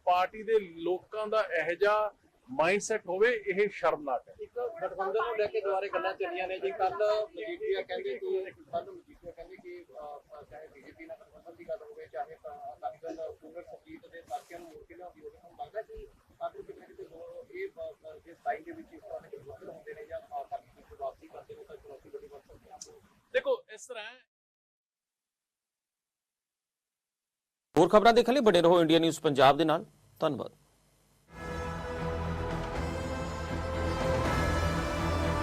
ਪਾਰਟੀ ਦੇ ਲੋਕਾਂ ਦਾ ਇਹੋ ਜਿਹਾ ਮਾਈਂਡਸੈਟ ਹੋਵੇ ਇਹ ਸ਼ਰਮਨਾਕ ਹੈ। ਇੱਕ ਗਠਬੰਧਨ ਨੂੰ ਲੈ ਕੇ ਦੁਆਰੇ ਗੱਲਾਂ ਚੱਲੀਆਂ ਨੇ ਜੀ। ਕੱਲ ਮਜੀਠੀਆ ਕਹਿੰਦੇ ਕਿ ਕੱਲ ਮਜੀਠੀਆ ਕਹਿੰਦੇ ਕਿ ਅਹ, ਅਹ, ਚਾਹੇ ਬੀਜੇਪੀ ਨਾਲ ਗਠਬੰਧਨ ਦੀ ਗੱਲ ਹੋਵੇ ਚਾਹੇ ਅ, ਅਕਾਲੀ ਦਲ ਪੂਰਨ ਸੁਖਜੀਤ ਦੇ ਸਾਥੀਆਂ ਨੂੰ ਮੋੜ ਕੇ ਲਿਆਉਂਦੀ ਹੋਵੇ ਤੁਹਾਨੂੰ ਲੱਗਦਾ ਕਿ ਆਖਰ ਕਿਤੇ ਨਾ ਕਿਤੇ ਹੋਰ ਇਹ ਅ, ਅ, ਜੇ ਸਾਈਨ ਦੇ ਵਿੱਚ ਇਸ ਤਰ੍ਹਾਂ ਦੇ ਗਠਬੰਧਨ ਹੁੰਦੇ ਨੇ ਜਾਂ ਅਕਾਲੀ ਦਲ ਦੀ ਵਾਪਸੀ ਕਰਦੇ ਨੇ ਤਾਂ ਚੁਣੌਤੀ ਬੜੀ ਬਣ ਸਕਦੀ ਹੈ। ਦੇਖੋ ਇਸ ਤਰ੍ਹਾਂ ਹੋਰ ਖਬਰਾਂ ਦੇਖਣ ਲਈ ਬਣੇ ਰਹੋ ਇੰਡੀਆ ਨਿਊਜ਼ ਪੰਜਾਬ ਦੇ ਨਾਲ। ਧੰਨਵਾਦ।